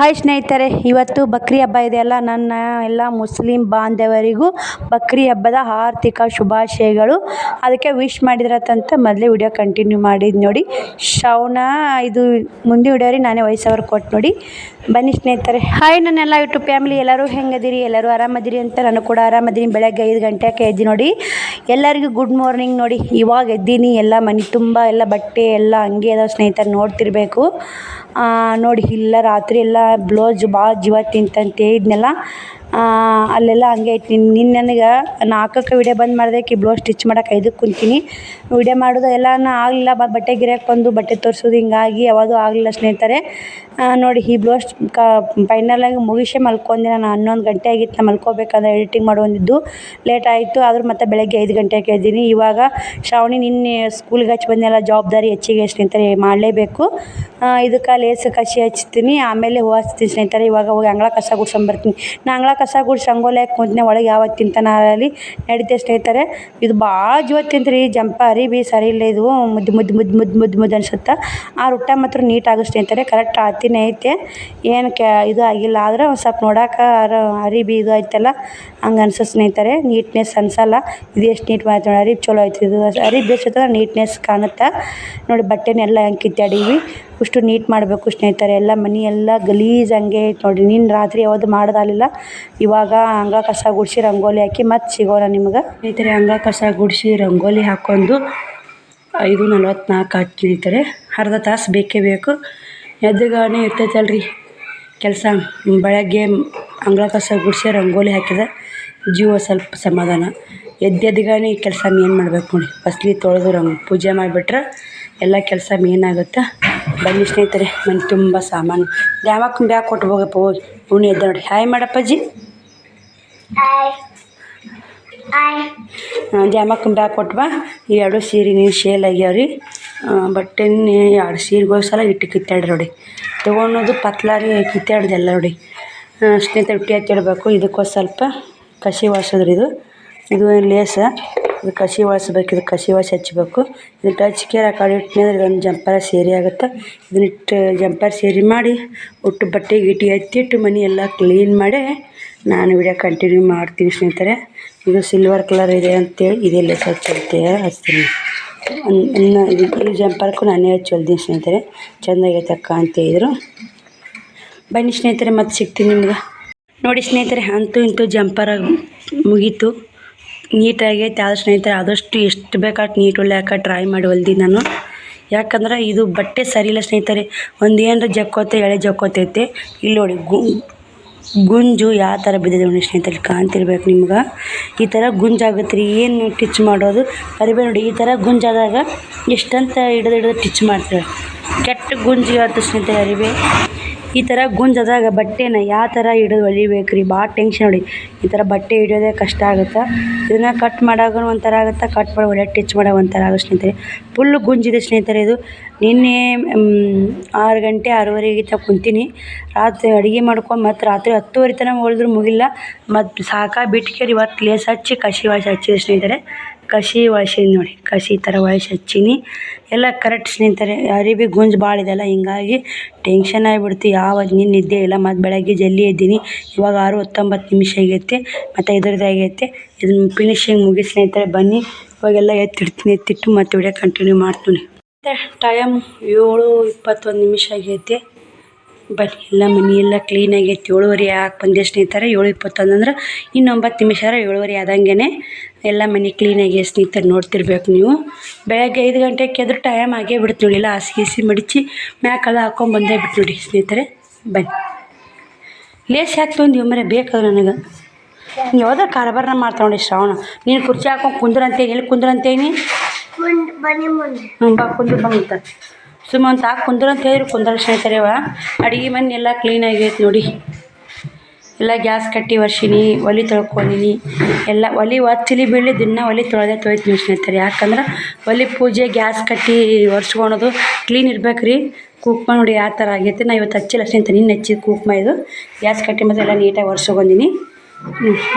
Hi ಸ್ನೇಹಿತರೆ, ಇವತ್ತು ಬಕ್ರಿ ಹಬ್ಬ ಇದೆಯಲ್ಲ ನನ್ನ ಎಲ್ಲ ಮುಸ್ಲಿಂ ಬಾಂಧವರಿಗೂ ಬಕ್ರಿ ಹಬ್ಬದ ಆರ್ಥಿಕ ಶುಭಾಶಯಗಳು. ಅದಕ್ಕೆ ವಿಶ್ ಮಾಡಿದ್ರತ್ತಂತ, ಮೊದಲೇ ವಿಡಿಯೋ ಕಂಟಿನ್ಯೂ ಮಾಡಿದ್ದು ನೋಡಿ. ಶ್ರವಣ ಇದು ಮುಂದೆ ವಿಡಿಯೋರಿ ನಾನೇ ವಯಸ್ಸವ್ರು ಕೊಟ್ಟು ನೋಡಿ. ಬನ್ನಿ ಸ್ನೇಹಿತರೆ. ಹಾಯ್ ನನ್ನೆಲ್ಲ ಯೂಟ್ಯೂಬ್ ಫ್ಯಾಮಿಲಿ ಎಲ್ಲರೂ ಹೆಂಗದಿರಿ? ಎಲ್ಲರೂ ಆರಾಮದಿರಿ ಅಂತ ನಾನು ಕೂಡ ಆರಾಮದಿರಿ ಬೆಳಗ್ಗೆ ಐದು ಗಂಟೆಗೆ ಎದ್ದು ನೋಡಿ. ಎಲ್ಲರಿಗೂ ಗುಡ್ ಮಾರ್ನಿಂಗ್ ನೋಡಿ. ಇವಾಗ ಎದ್ದೀನಿ. ಎಲ್ಲ ಮನೆ ತುಂಬ, ಎಲ್ಲ ಬಟ್ಟೆ ಎಲ್ಲ ಹಂಗೆ ಅದಾವೆ ಸ್ನೇಹಿತರು, ನೋಡ್ತಿರ್ಬೇಕು. ನೋಡಿ ಇಲ್ಲ ರಾತ್ರಿ ಎಲ್ಲ ಬ್ಲೌಸ್ ಭಾಳ ಜೀವ ತಿಂತಂತೆ ಆ, ಅಲ್ಲೆಲ್ಲ ಹಂಗೆ ಐತಿ ನಿನ್ನೆ ನನಗೆ ನಾಲ್ಕಕ್ಕೆ ವಿಡಿಯೋ ಬಂದ್ ಮಾಡ್ದಕ್ಕೆ ಬ್ಲೌಸ್ ಸ್ಟಿಚ್ ಮಾಡಕ್ಕೆ ಐದಕ್ಕೆ ಕುಂತೀನಿ. ವಿಡಿಯೋ ಮಾಡೋದು ಎಲ್ಲಾನ ಆಗಲಿಲ್ಲ. ಬಟ್ಟೆ ಗಿರಾಕ್ ಬಂದು ಬಟ್ಟೆ ತೋರಿಸೋದು ಹಿಂಗಾಗಿ ಯಾವುದು ಆಗಲಿಲ್ಲ ಸ್ನೇಹಿತರೆ. ನೋಡಿ ಈ ಬ್ಲೌಸ್ ಕ ಫೈನಲಾಗಿ ಮುಗಿಸೇ ಮಲ್ಕೊಂಡೆ ನಾನು ಹನ್ನೊಂದು ಗಂಟೆ ಆಗಿತ್ತು ನಾ ಮಲ್ಕೋಬೇಕಂದ್ರೆ ಎಡಿಟಿಂಗ್ ಮಾಡುವಂದಿದ್ದು ಲೇಟ್ ಆಯಿತು, ಆದರೂ ಮತ್ತೆ ಬೆಳಗ್ಗೆ ಐದು ಗಂಟೆಗೆ ಇದ್ದೀನಿ ಇವಾಗ ಶ್ರಾವಣಿ ನಿನ್ನೆ ಸ್ಕೂಲ್ಗೆ ಹಚ್ಚಿ ಬಂದೆಲ್ಲ ಜವಾಬ್ದಾರಿ ಹೆಚ್ಚಿಗೆ ಸ್ನೇಹಿತರೆ ಮಾಡಲೇಬೇಕು. ಇದಕ್ಕೆ ಲೇಸ್ ಕಸಿ ಹಚ್ತೀನಿ. ಆಮೇಲೆ ಹೂವು ಹಚ್ತೀನಿ ಸ್ನೇಹಿತರೆ. ಇವಾಗ ಹೋಗಿ ಅಂಗಳ ಕಸ ಗುಡ್ಸ್ಕೊಂಬರ್ತೀನಿ ನಾ ಅಂಗಳ ಕಸ ರಂಗೋಲಿ ಹಾಕಿ ಕುಂತ್ನೆ ಒಳಗೆ ಯಾವತ್ತು ತಿಂತಾನಾಗಲಿ ನಡೀತೆ ಸ್ನೇಹಿತರೆ. ಇದು ಭಾಳ ಜೀವ ತಿಂತ್ರಿ ಜಂಪ ಅರಿಬಿ ಸರಿ ಇಲ್ಲ ಇದು ಮುದ್ದು ಮುದ್ದು ಮುದ್ದು ಮುದ್ದು ಮುದ್ದು ಮುದ್ದು ಅನ್ಸುತ್ತೆ. ಆ ರೊಟ್ಟ ಮಾತ್ರ ನೀಟ್ ಆಗೋ ಸ್ನೇಹಿತರೆ ಕರೆಕ್ಟ್ ಆತಿನೇ ಐತೆ. ಏನು ಕ್ಯಾ ಇದು ಆಗಿಲ್ಲ ಆದ್ರೆ ಒಂದು ಸ್ವಲ್ಪ ನೋಡಕ್ಕೆ ಅರ ಅರಿಬಿ ಇದು ಐತಲ್ಲ, ಹಂಗೆ ಅನ್ಸುತ್ತೆ ಸ್ನೇಹಿತರೆ. ನೀಟ್ನೆಸ್ ಅನ್ಸಲ್ಲ, ಇದು ಎಷ್ಟು ನೀಟ್ ಮಾಡ್ತಾರೆ ನೋಡಿ ಅರಿಬಿ ಚಲೋ ಆಯ್ತು ಇದು. ಅರಿಬಿ ಬೇಸತ್ತಂದ್ರೆ ನೀಟ್ನೆಸ್ ಕಾಣುತ್ತೆ. ನೋಡಿ ಬಟ್ಟೆನೆಲ್ಲ ಹೆಂಗೆ ಕಿತ್ತಾಡೀವಿ ಅಷ್ಟು ನೀಟ್ ಮಾಡಬೇಕು ಸ್ನೇಹಿತರೆ. ಎಲ್ಲ ಮನೆ ಎಲ್ಲ ಗಲೀಜು ಹಂಗೆ ಐತೆ ನೋಡಿ ನಿನ್ನೆ ರಾತ್ರಿ ಯಾವುದು ಮಾಡೋದಾಗಲಿಲ್ಲ. ಇವಾಗ ಅಂಗ ಕಸ ಗುಡಿಸಿ ರಂಗೋಲಿ ಹಾಕಿ ಮತ್ತೆ ಸಿಗೋಣ ನಿಮ್ಗೆ. ಸ್ನೇಹಿತರೆ ಅಂಗ ಕಸ ಗುಡಿಸಿ ರಂಗೋಲಿ ಹಾಕ್ಕೊಂಡು ಐದು ನಲ್ವತ್ನಾಲ್ಕು ಆಯ್ತು ಸ್ನೇಹಿತರೆ. ಅರ್ಧ ತಾಸು ಬೇಕೇ ಬೇಕು. ಎದ್ದುಗಾನೆ ಇರ್ತೈತಲ್ರಿ ಕೆಲಸ. ಬೆಳಗ್ಗೆ ಅಂಗಳ ಕಸ ಗುಡಿಸಿ ರಂಗೋಲಿ ಹಾಕಿದ್ರೆ ಜೀವ ಸ್ವಲ್ಪ ಸಮಾಧಾನ. ಎದ್ದೆದ್ಗಾನೆ ಈ ಕೆಲಸ ಮೇನ್ ಮಾಡ್ಬೇಕು ನೋಡಿ. ಫಸ್ಲಿ ತೊಳೆದು ರಂಗ್ ಪೂಜೆ ಮಾಡಿಬಿಟ್ರೆ ಎಲ್ಲ ಕೆಲಸ ಮೇನ್ ಆಗುತ್ತೆ. ಬನ್ನಿ ಸ್ನೇಹಿತರೆ ಮನೆ ತುಂಬ ಸಾಮಾನು. ಯಾವಾಗ ಬ್ಯಾಗ್ ಕೊಟ್ಟು ಹೋಗಪ್ಪ ಹೋಗಿ. ಉಣ್ಣೆ ಎದ್ದ ನೋಡಿ. ಹಾಯ್ ಮಾಡಪ್ಪಾಜಿ. ದ್ಯಾಮಕ್ಕ ಬ್ಯಾಗ್ ಕೊಟ್ಟು ಬಾ ಸೀರೆ ನೀನು ಶೇಲ್ ಆಗ್ಯಾವ ರೀ. ಬಟ್ಟೆ ಎರಡು ಸೀರೆಗಳು ಸಲ ಇಟ್ಟು ಕಿತ್ತಾಡ್ರಿ ನೋಡಿ. ತೊಗೊಳೋದು ಪತ್ಲಾರಿ ಕಿತ್ತಾಡ್ದೆಲ್ಲ ನೋಡಿ. ಸ್ನೇಹಿತರೆ ಹುಟ್ಟಿ ಹತ್ತಿಡ್ಬೇಕು ಇದಕ್ಕೊಂದು ಸ್ವಲ್ಪ ಕಸಿ ವಾಸದ್ರಿ ಇದು ಇದು ಲೇಸ? ಇದು ಕಸಿ ಒರೆಸ್ಬೇಕು ಇದು ಕಸಿ ಒರೆಸಿ ಹಚ್ಬೇಕು ಇದು ಟಚ್ ಕೇರ್ ಆ ಕಡೆ ಇಟ್ಟನೆ ಇದೊಂದು ಜಂಪರ ಸೇರಿ ಆಗುತ್ತೆ. ಇದನ್ನಿಟ್ಟು ಜಂಪರ್ ಸೇರಿ ಮಾಡಿ ಒಟ್ಟು ಬಟ್ಟೆ ಗಿಟ್ಟಿ ಎತ್ತಿಟ್ಟು ಮನೆ ಎಲ್ಲ ಕ್ಲೀನ್ ಮಾಡಿ, ನಾನು ವಿಡಿಯೋ ಕಂಟಿನ್ಯೂ ಮಾಡ್ತೀನಿ ಸ್ನೇಹಿತರೆ. ಇದು ಸಿಲ್ವರ್ ಕಲರ್ ಇದೆ ಅಂತೇಳಿ ಇದೆಲ್ಲ ಸ್ವಚ್ಛ ಹಚ್ಚುತ್ತೆ ಹಚ್ತೀನಿ. ಇನ್ನು ಇದು ಈ ಜಂಪರ್ಕು ನಾನೇ ಹಚ್ಚಿ ಹೊಲ್ದೀನಿ ಸ್ನೇಹಿತರೆ. ಚೆಂದಾಗೈತೆ ಅಕ್ಕ ಅಂತ ಹೇಳಿದರು. ಬನ್ನಿ ಸ್ನೇಹಿತರೆ, ಮತ್ತೆ ಸಿಗ್ತೀನಿ ನಿಮ್ಗೆ. ನೋಡಿ ಸ್ನೇಹಿತರೆ, ಅಂತೂ ಇಂತೂ ಜಂಪರ ಮುಗೀತು. ನೀಟಾಗೈತೆ ಆದ್ರೆ ಸ್ನೇಹಿತರೆ, ಆದಷ್ಟು ಎಷ್ಟು ಬೇಕಾಷ್ಟು ನೀಟ್ ಹೊಲ್ಯಾಕ ಟ್ರೈ ಮಾಡಿ ಹೊಲ್ದಿ ನಾನು. ಯಾಕಂದ್ರೆ ಇದು ಬಟ್ಟೆ ಸರಿ ಇಲ್ಲ ಸ್ನೇಹಿತರೆ, ಒಂದು ಏನರ ಜಕ್ಕೋತೆ ಎಳೆ ಜಕ್ಕೋತೈತೆ ಇಲ್ಲಿ ನೋಡಿ ಗು, ಗುಂಜು ಯಾವ ಥರ ಬಿದ್ದಿದೆ ನೋಡಿ ಸ್ನೇಹಿತರೆ ಕಾಣ್ತಿರ್ಬೇಕು ನಿಮ್ಗೆ. ಈ ಥರ ಗುಂಜಾಗುತ್ತೆ ರೀ, ಏನು ಟಿಚ್ ಮಾಡೋದು? ಅರಿಬೇ ನೋಡಿ, ಈ ಥರ ಗುಂಜಾದಾಗ ಎಷ್ಟಂತ ಹಿಡಿದು ಹಿಡಿದು ಟಿಚ್ ಮಾಡ್ತಾರೆ. ಕೆಟ್ಟ ಗುಂಜಿ ಆಯ್ತು ಸ್ನೇಹಿತರೆ ಅರಿಬೆ ಈ ಥರ ಗುಂಜದಾಗ ಬಟ್ಟೆನ ಯಾವ ಥರ ಹಿಡಿದು ಹೊಲಿಬೇಕು ರೀ ಭಾಳ ಟೆನ್ಷನ್ ನೋಡಿ. ಈ ಥರ ಬಟ್ಟೆ ಹಿಡಿಯೋದೇ ಕಷ್ಟ ಆಗುತ್ತೆ. ಇದನ್ನು ಕಟ್ ಮಾಡಾಗ ಒಂಥರ ಆಗುತ್ತೆ ಕಟ್ ಮಾಡಿ ಒಳ್ಳೆ ಟಿಚ್ ಮಾಡೋ ಒಂಥರ ಆಗುತ್ತೆ ಸ್ನೇಹಿತರೆ. ಫುಲ್ ಗುಂಜಿದೆ ಸ್ನೇಹಿತರೆ ಇದು. ನಿನ್ನೆ ಆರು ಗಂಟೆ ಆರೂವರೆಗೆ ತ ಕುಂತೀನಿ. ರಾತ್ರಿ ಅಡುಗೆ ಮಾಡ್ಕೊಂಡು ಮತ್ತು ರಾತ್ರಿ ಹತ್ತುವರೆ ತನಕ ಹೊಲಿದ್ರು ಮುಗಿಲ್ಲ. ಮತ್ತು ಸಾಕಾಗಿ ಬಿಟ್ಕೇರಿ ಇವತ್ತು ಲೇಸ್ ಹಚ್ಚಿ ಕಸಿ ವಾಸಿ ಹಚ್ಚಿದೆ ಸ್ನೇಹಿತರೆ. ಕಸಿ ಒಳ್ಸೀನಿ ನೋಡಿ, ಕಸಿ ಥರ ಒಳ್ಸಿ ಹಚ್ಚೀನಿ. ಎಲ್ಲ ಕರೆಕ್ಟ್ ಸ್ನೇಹಿತರೆ, ಅರಿವಿ ಗುಂಜು ಭಾಳ ಇದೆಲ್ಲ ಹಿಂಗಾಗಿ ಟೆನ್ಷನ್ ಆಗಿಬಿಡ್ತು. ಯಾವ ನಿನ್ನೆ ನಿದ್ದೆ ಇಲ್ಲ, ಮತ್ತು ಬೆಳಗ್ಗೆ ಜಲ್ದಿ ಎದ್ದೀನಿ. ಇವಾಗ ಆರು ಹತ್ತೊಂಬತ್ತು ನಿಮಿಷ ಆಗೈತೆ, ಮತ್ತು ಇದ್ರದ್ದು ಆಗೈತೆ. ಇದನ್ನ ಫಿನಿಶಿಂಗ್ ಮುಗಿಸಿ ಸ್ನೇಹಿತರೆ, ಬನ್ನಿ. ಇವಾಗೆಲ್ಲ ಎತ್ತಿಡ್ತೀನಿ, ಎತ್ತಿಟ್ಟು ಮತ್ತೆ ವಿಡಿಯೋ ಕಂಟಿನ್ಯೂ ಮಾಡ್ತೀನಿ. ಟೈಮ್ ಏಳು ಇಪ್ಪತ್ತೊಂದು ನಿಮಿಷ ಆಗೈತೆ. ಬನ್ನಿ ಎಲ್ಲ ಮನೆ ಎಲ್ಲ ಕ್ಲೀನ್ ಆಗೈತೆ ಏಳುವರೆ ಯಾಕೆ ಬಂದೆ ಸ್ನೇಹಿತರೆ. ಏಳು ಇಪ್ಪತ್ತೊಂದು ಅಂದ್ರೆ ಇನ್ನು ಒಂಬತ್ತು ನಿಮಿಷ ಏಳುವರೆ ಆದಂಗೆ ಎಲ್ಲ ಮನೆ ಕ್ಲೀನ್ ಆಗಿ ಸ್ನೇಹಿತರೆ. ನೋಡ್ತಿರ್ಬೇಕು ನೀವು. ಬೆಳಗ್ಗೆ ಐದು ಗಂಟೆಗೆ ಎದ್ರೆ ಟೈಮ್ ಆಗೇ ಬಿಡ್ತು ನೋಡಿ. ಎಲ್ಲ ಹಾಸಿಗೆ ಗೀಸಿ ಮಡಿಚಿ ಮ್ಯಾಕೆಲ್ಲ ಹಾಕೊಂಡು ಬಂದೇ ಬಿಟ್ಟು ನೋಡಿ ಸ್ನೇಹಿತರೆ. ಬನ್ನಿ. ಲೇಸ್ ಯಾಕೆ ತೊಂದಿವಿ ಮರೆ? ಬೇಕು ನನಗೆ. ಯಾವುದೋ ಕಾರ್ಬಾರನ ಮಾಡ್ತಾ ನೋಡಿ ಶ್ರಾವಣ. ನೀನು ಕುರ್ಚಿ ಹಾಕೊಂಡು ಕುಂದ್ರಂತೇನಿ? ಎಲ್ಲಿ ಕುಂದ್ರಂತೇನಿ ಹ್ಞೂ ಬಾ ಕುಂದ್ರ ಬಂತ ಸುಮ್ಮಂತ ಹಾಕಿ ಕುಂದ್ರು ಅಂತ ಹೇಳಿದ್ರು. ಕುಂದ್ರ ಸ್ನೇಹಿತರೆವ ಅಡುಗೆ ಮನೆ ಎಲ್ಲ ಕ್ಲೀನ್ ಆಗೈತೆ ನೋಡಿ. ಎಲ್ಲ ಗ್ಯಾಸ್ ಕಟ್ಟಿ ವರ್ಷಿನಿ ಒಲೆ ತೊಳ್ಕೊಂಡಿನಿ. ಎಲ್ಲ ಒಲೆ ಒತ್ತಿಲಿ ಬೀಳಿ ದಿನ ಒಲೆ ತೊಳೆದೇ ತೊಳಿತೀನಿ ಸ್ನೇಹಿತರೆ. ಯಾಕಂದ್ರೆ ಒಲೆ ಪೂಜೆ, ಗ್ಯಾಸ್ ಕಟ್ಟಿ ಒರ್ಸ್ಕೊಳೋದು ಕ್ಲೀನ್ ಇರ್ಬೇಕು ರೀ. ಕುಕ್ಮ ನೋಡಿ ಯಾವ ಥರ ಆಗೈತೆ. ನಾ ಇವತ್ತು ಹಚ್ಚಿಲ್ಲ ಅಂತ ನಿನ್ನ ಹಚ್ಚಿದ ಕುಕ್ಮ ಇದು. ಗ್ಯಾಸ್ ಕಟ್ಟಿ ಮತ್ತು ಎಲ್ಲ ನೀಟಾಗಿ ಒರ್ಸ್ಕೊಂಡಿನಿ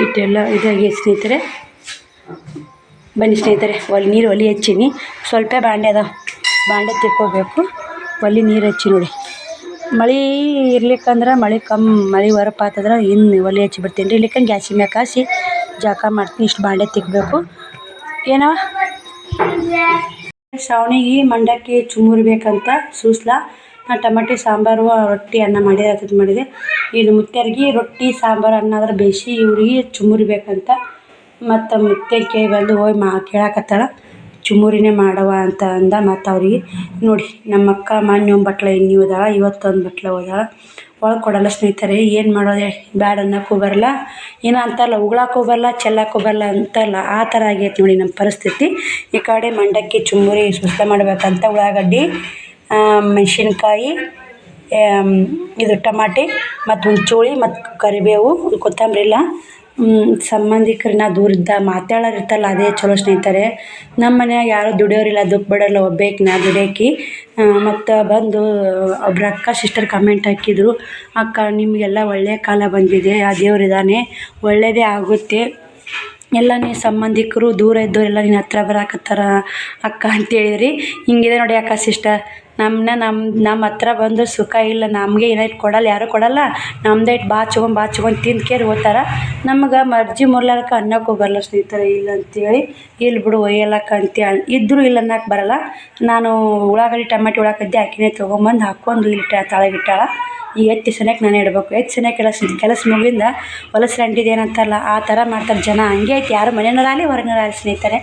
ಇಟ್ಟೆಲ್ಲ ಇದಾಗಿ ಸ್ನೇಹಿತರೆ. ಬನ್ನಿ ಸ್ನೇಹಿತರೆ, ಒಲೆ ನೀರು ಒಲೆ ಹಚ್ಚೀನಿ. ಸ್ವಲ್ಪ ಬಾಂಡೆ ಅದಾವೆ. ಬಾಂಡೆ ತಿಕ್ಕೋಬೇಕು. ಒಲೆ ನೀರು ಹಚ್ಚಿ ನೋಡಿ. ಮಳೆ ಇರ್ಲಿಕ್ಕಂದ್ರೆ ಮಳೆ ಕಮ್ಮಿ ಮಳೆ ಹೊರಪಾತಂದ್ರೆ ಇನ್ನು ಒಲೆ ಹಚ್ಚಿ ಬಿಡ್ತೀನಿ ರೀ. ಇಲ್ಲಿಕಂದ್ರೆ ಗ್ಯಾಸಿ ಮ್ಯಾಗ ಕಾಸಿ ಜಳಕ ಮಾಡ್ತೀನಿ, ಇಷ್ಟು ಬಾಂಡೆ ತಿಕ್ಕಬೇಕು ಏನೋ ಶ್ರಾವಣಿಗೆ ಮಂಡಕ್ಕಿ ಚುಮುರ್ಬೇಕಂತ ಬೇಕಂತ ಸೂಸ್ಲಾ. ನಾ ಟಮಾಟಿ, ಸಾಂಬಾರು, ರೊಟ್ಟಿ ಅನ್ನ ಮಾಡಿ ರಾತ್ರಿ ಮಾಡಿದೆ. ಇದು ಮುತ್ಯಾರಿಗೆ ರೊಟ್ಟಿ, ಸಾಂಬಾರು ಅನ್ನ ಆದ್ರೆ ಬೇಯಿಸಿ ಇವ್ರಿಗೆ ಚುಮುರಿಬೇಕಂತ ಮತ್ತು ಮುತ್ಯ ಕೇಳಿ ಬಂದು ಹೋಗಿ ಮಾ ಕೇಳಾಕತ್ತಾಳ. ಚುಮ್ಮರಿನೇ ಮಾಡವ್ವ ಅಂತ ಅಂದ. ಮತ್ತು ಅವ್ರಿಗೆ, ನೋಡಿ, ನಮ್ಮ ಅಕ್ಕ ಮೊನ್ನೆ ಒಂದು ಬಟ್ಲು ಎಣ್ಣೆ ಹೋದಾಳ ಇವತ್ತೊಂದು ಬಟ್ಲು ಹೋದಾಳ. ಒಳಗೆ ಕೊಡಲ್ಲ ಸ್ನೇಹಿತರೆ, ಏನು ಮಾಡೋದು? ಬ್ಯಾಡ ಅನ್ನಕ್ಕೂ ಬರಲ್ಲ ಏನು ಅಂತಾರಲ್ಲ ಉಗುಳಕ್ಕೂ ಬರಲ್ಲ ಚೆಲ್ಲಕ್ಕೂ ಬರಲ್ಲ ಅಂತಲ್ಲ. ಆ ಥರ ಆಗೈತೆ ನೋಡಿ ನಮ್ಮ ಪರಿಸ್ಥಿತಿ. ಈ ಕಡೆ ಮಂಡಕ್ಕಿ ಚುಮ್ಮುರಿ ಸುಸ್ತ ಮಾಡ್ಬೇಕಂತ ಉಳ್ಳಾಗಡ್ಡಿ ಮೆಣಸಿನ್ಕಾಯಿ ಇದು ಟಮಾಟೆ ಮತ್ತು ಚೋಳಿ, ಮತ್ತು ಕರಿಬೇವು ಕೊತ್ತಂಬರಿ ಇಲ್ಲ ಸಂಬಂಧಿಕರನ್ನ ದೂರಿದ್ದ ಮಾತಾಡೋರು ಇರ್ತಾರಲ್ಲ, ಅದೇ ಚಲೋ ಸ್ನೇಹಿತರೆ. ನಮ್ಮ ಮನ್ಯಾಗ ಯಾರೂ ದುಡಿಯೋರಿಲ್ಲ ದುಃಖ ಬಿಡೋಲ್ಲ, ಒಬ್ಬೇಕಿ ನಾ ದುಡಿಯಾಕಿ. ಮತ್ತು ಬಂದು ಒಬ್ರು ಅಕ್ಕ ಸಿಸ್ಟರ್ ಕಮೆಂಟ್ ಹಾಕಿದ್ರು, ಅಕ್ಕ, ನಿಮಗೆಲ್ಲ ಒಳ್ಳೆಯ ಕಾಲ ಬಂದಿದೆ, ಆ ದೇವ್ರು ಇದ್ದಾನೆ ಒಳ್ಳೆಯದೇ ಆಗುತ್ತೆ. ಎಲ್ಲ ನೀ ಸಂಬಂಧಿಕರು ದೂರ ಇದ್ದವರೆಲ್ಲ ನಿನ್ನ ಹತ್ರ ಬರಾಕತ್ತಾರ, ಅಕ್ಕ ಅಂತೇಳಿದ್ರಿ. ಹಿಂಗಿದೆ ನೋಡಿ ಅಕ್ಕ ಸಿಸ್ಟರ್ ನಮ್ಮನ್ನ ನಮ್ಮ ನಮ್ಮ ಹತ್ರ ಬಂದು ಸುಖ ಇಲ್ಲ, ನಮಗೆ ಏನಾಯ್ತು ಕೊಡಲ್ಲ, ಯಾರೂ ಕೊಡಲ್ಲ. ನಮ್ದೇ ಇಟ್ಟು ಬಾಚ್ಕೊಂಡು ಬಾಚ್ಕೊಂಡ್ ತಿಂದು ಕೇರಿ ಹೋಗ್ತಾರ ನಮ್ಗೆ ಮರ್ಜಿ ಮುರ್ಲಾರ್ಕ ಅನ್ನಕ್ಕೂ ಬರಲ್ಲ ಸ್ನೇಹಿತರೆ, ಇಲ್ಲ ಅಂತೇಳಿ. ಇಲ್ಲಿ ಬಿಡು, ಒಯ್ಯಲಕ್ಕ ಅಂತೇಳಿ ಇದ್ದರೂ ಇಲ್ಲ ಅನ್ನಕ್ಕೆ ಬರಲ್ಲ. ನಾನು ಉಳ್ಳಾಗಡ್ಡಿ, ಟಮಾಟಿ, ಉಳ್ಳಾಗಡ್ಡಿ ಹಾಕಿನೇ, ತೊಗೊಂಬಂದು ಹಾಕೊಂಡು ಇಲ್ಲಿ ತಳಗಿಟ್ಟಾಳ ಈ ಎತ್ತಿ ಸನಕ್ಕೆ ನಾನು ಇಡಬೇಕು. ಎತ್ತಿ ಸನ್ಯಕ್ಕೆ ಕೆಲಸ ಕೆಲಸ ಮುಗಿಂದ ಹೊಲಸು ರಂಡಿದ್ದು ಏನಂತಾರಲ್ಲ, ಆ ಥರ ಮಾಡ್ತಾರೆ ಜನ. ಹಂಗೆ ಐತೆ, ಯಾರು ಮನೆಯವರಾಗಲಿ ಹೊರಗಿನವರಾಗಲಿ ಸ್ನೇಹಿತರೆ.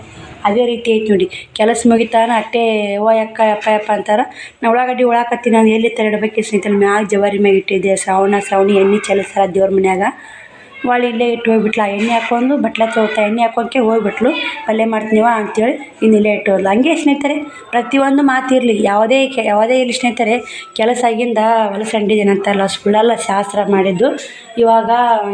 ಅದೇ ರೀತಿ ಐತೆ ನೋಡಿ. ಕೆಲಸ ಮುಗಿತಾನ ಅಟ್ಟೆ, ಓ ಯಕ್ಕ ಯಪ್ಪ ಯಪ್ಪ ಅಂತಾರೆ. ನಾ ಉಳ್ಳಾಗಡ್ಡಿ ಉಳಾಕತ್ತೀನಿ ನಾನು ಎಲ್ಲಿ ತರ ಇಡಬೇಕು ಸ್ನೇಹಿತರೆ? ಮ್ಯಾಗ ಜವಾರಿ ಮ್ಯಾಗ ಇಟ್ಟಿದ್ದೆ, ಶ್ರಾವಣ, ಶ್ರಾವಣಿ ಎಣ್ಣೆ ಚೆಲ್ಲಿಸ್ತಾರ ದೇವ್ರ ಮನ್ಯಾಗ. ಹೊಳ್ಳಿ ಇಲ್ಲೇ ಇಟ್ಟು ಹೋಗ್ಬಿಟ್ಲ. ಎಣ್ಣೆ ಹಾಕೊಂಡು ಬಟ್ಲ ಚೌತ ಎಣ್ಣೆ ಹಾಕೋಕೆ ಹೋಗ್ಬಿಟ್ಲು. ಪಲ್ಯ ಮಾಡ್ತೀನಿವ ಅಂತೇಳಿ ಇನ್ನು ಇಲ್ಲೇ ಇಟ್ಟು ಹೋದ್ಲು. ಹಂಗೆ ಸ್ನೇಹಿತರೆ, ಪ್ರತಿಯೊಂದು ಮಾತಿರಲಿ ಯಾವುದೇ ಕೆ, ಯಾವುದೇ ಇಲ್ಲಿ ಸ್ನೇಹಿತರೆ, ಕೆಲಸ ಆಗಿಂದ ಹೊಲಸಂಡಿದ್ದೇನೆ ಅಂತಾರಲ್ಲ ಸುಳ್ಳಲ್ಲ ಶಾಸ್ತ್ರ ಮಾಡಿದ್ದು. ಇವಾಗ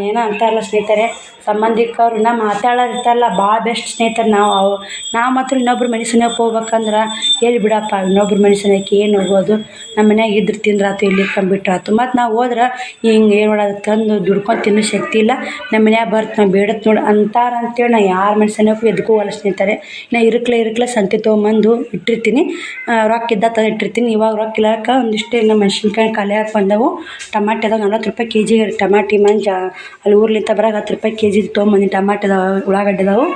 ಏನೋ ಅಂತಾರಲ್ಲ ಸ್ನೇಹಿತರೆ ಸಂಬಂಧಿಕರನ್ನ ಮಾತಾಡೋರು ಇರ್ತಾರಲ್ಲ ಭಾಳ ಬೆಸ್ಟ್ ಸ್ನೇಹಿತರು ನಾವು. ಅವು ನಾವು ಮಾತ್ರ ಇನ್ನೊಬ್ರ ಮನೆ ಹೋಗ್ಬೇಕಂದ್ರೆ ಎಲ್ಲಿ ಬಿಡಪ್ಪ ಇನ್ನೊಬ್ರ ಮನೆ ಏನು ಹೋಗೋದು? ನಮ್ಮ ಮನ್ಯಾಗ ಇದ್ರೆ ತಿಂದ್ರಾತು, ಇಲ್ಲಿ ಕಂಬಿಟ್ರೆ ಆಯ್ತು ಮತ್ತು ನಾವು ಹೋದ್ರೆ ಹಿಂಗೆ ಏನು ಮಾಡೋದು, ತಂದು ದುಡ್ಕೊಂಡು ತಿನ್ನೋ ಶಕ್ತಿ ಇಲ್ಲ. ನಮ್ಮ ಮನ್ಯಾಗ ಬರ್ತ, ನಾವು ಬೇಡತ್ ನೋಡಿ ಅಂತಾರೆ ಅಂತೇಳಿ ನಾ ಯಾರ ಮನೆ ಎದಕ್ಕೂ ಹೋಗಲ್ಲ ಸ್ನೇಹಿತರೆ. ನಾ ಇರುಕ್ಲೆ ಇರುಕ್ಲೆ ಸಂತೆ ತೊಗೊಂಬಂದು ಇಟ್ಟಿರ್ತೀನಿ. ರೊಕ್ಕ ಇದ್ದ ತಂದು ಇಟ್ಟಿರ್ತೀನಿ. ಇವಾಗ ರೊಕ್ಕ ಇಲ್ಲಕ್ಕ, ಒಂದಿಷ್ಟು ನಮ್ಮ ಮೆಣಸಿನ್ಕಾಯಿ ಖಾಲಿ ಹಾಕಿ ಬಂದವು. ಟಮಾಟೆದಾಗ ನಲ್ವತ್ತು ರೂಪಾಯಿ ಕೆ ಜಿ ಟಮಾಟಿ ಮಂಜ, ಅಲ್ಲಿ ಊರ್ಲಿಂದ ಬರಾಗ ಹತ್ತು ರೂಪಾಯಿ ಕೆ ಜಿದು ತೊಗೊಂಬಂದಿನಿ ತೊಗೊಂಬಂದು ಅದಾವ ಉಳ್ಳಾಗಡ್ಡೆದವು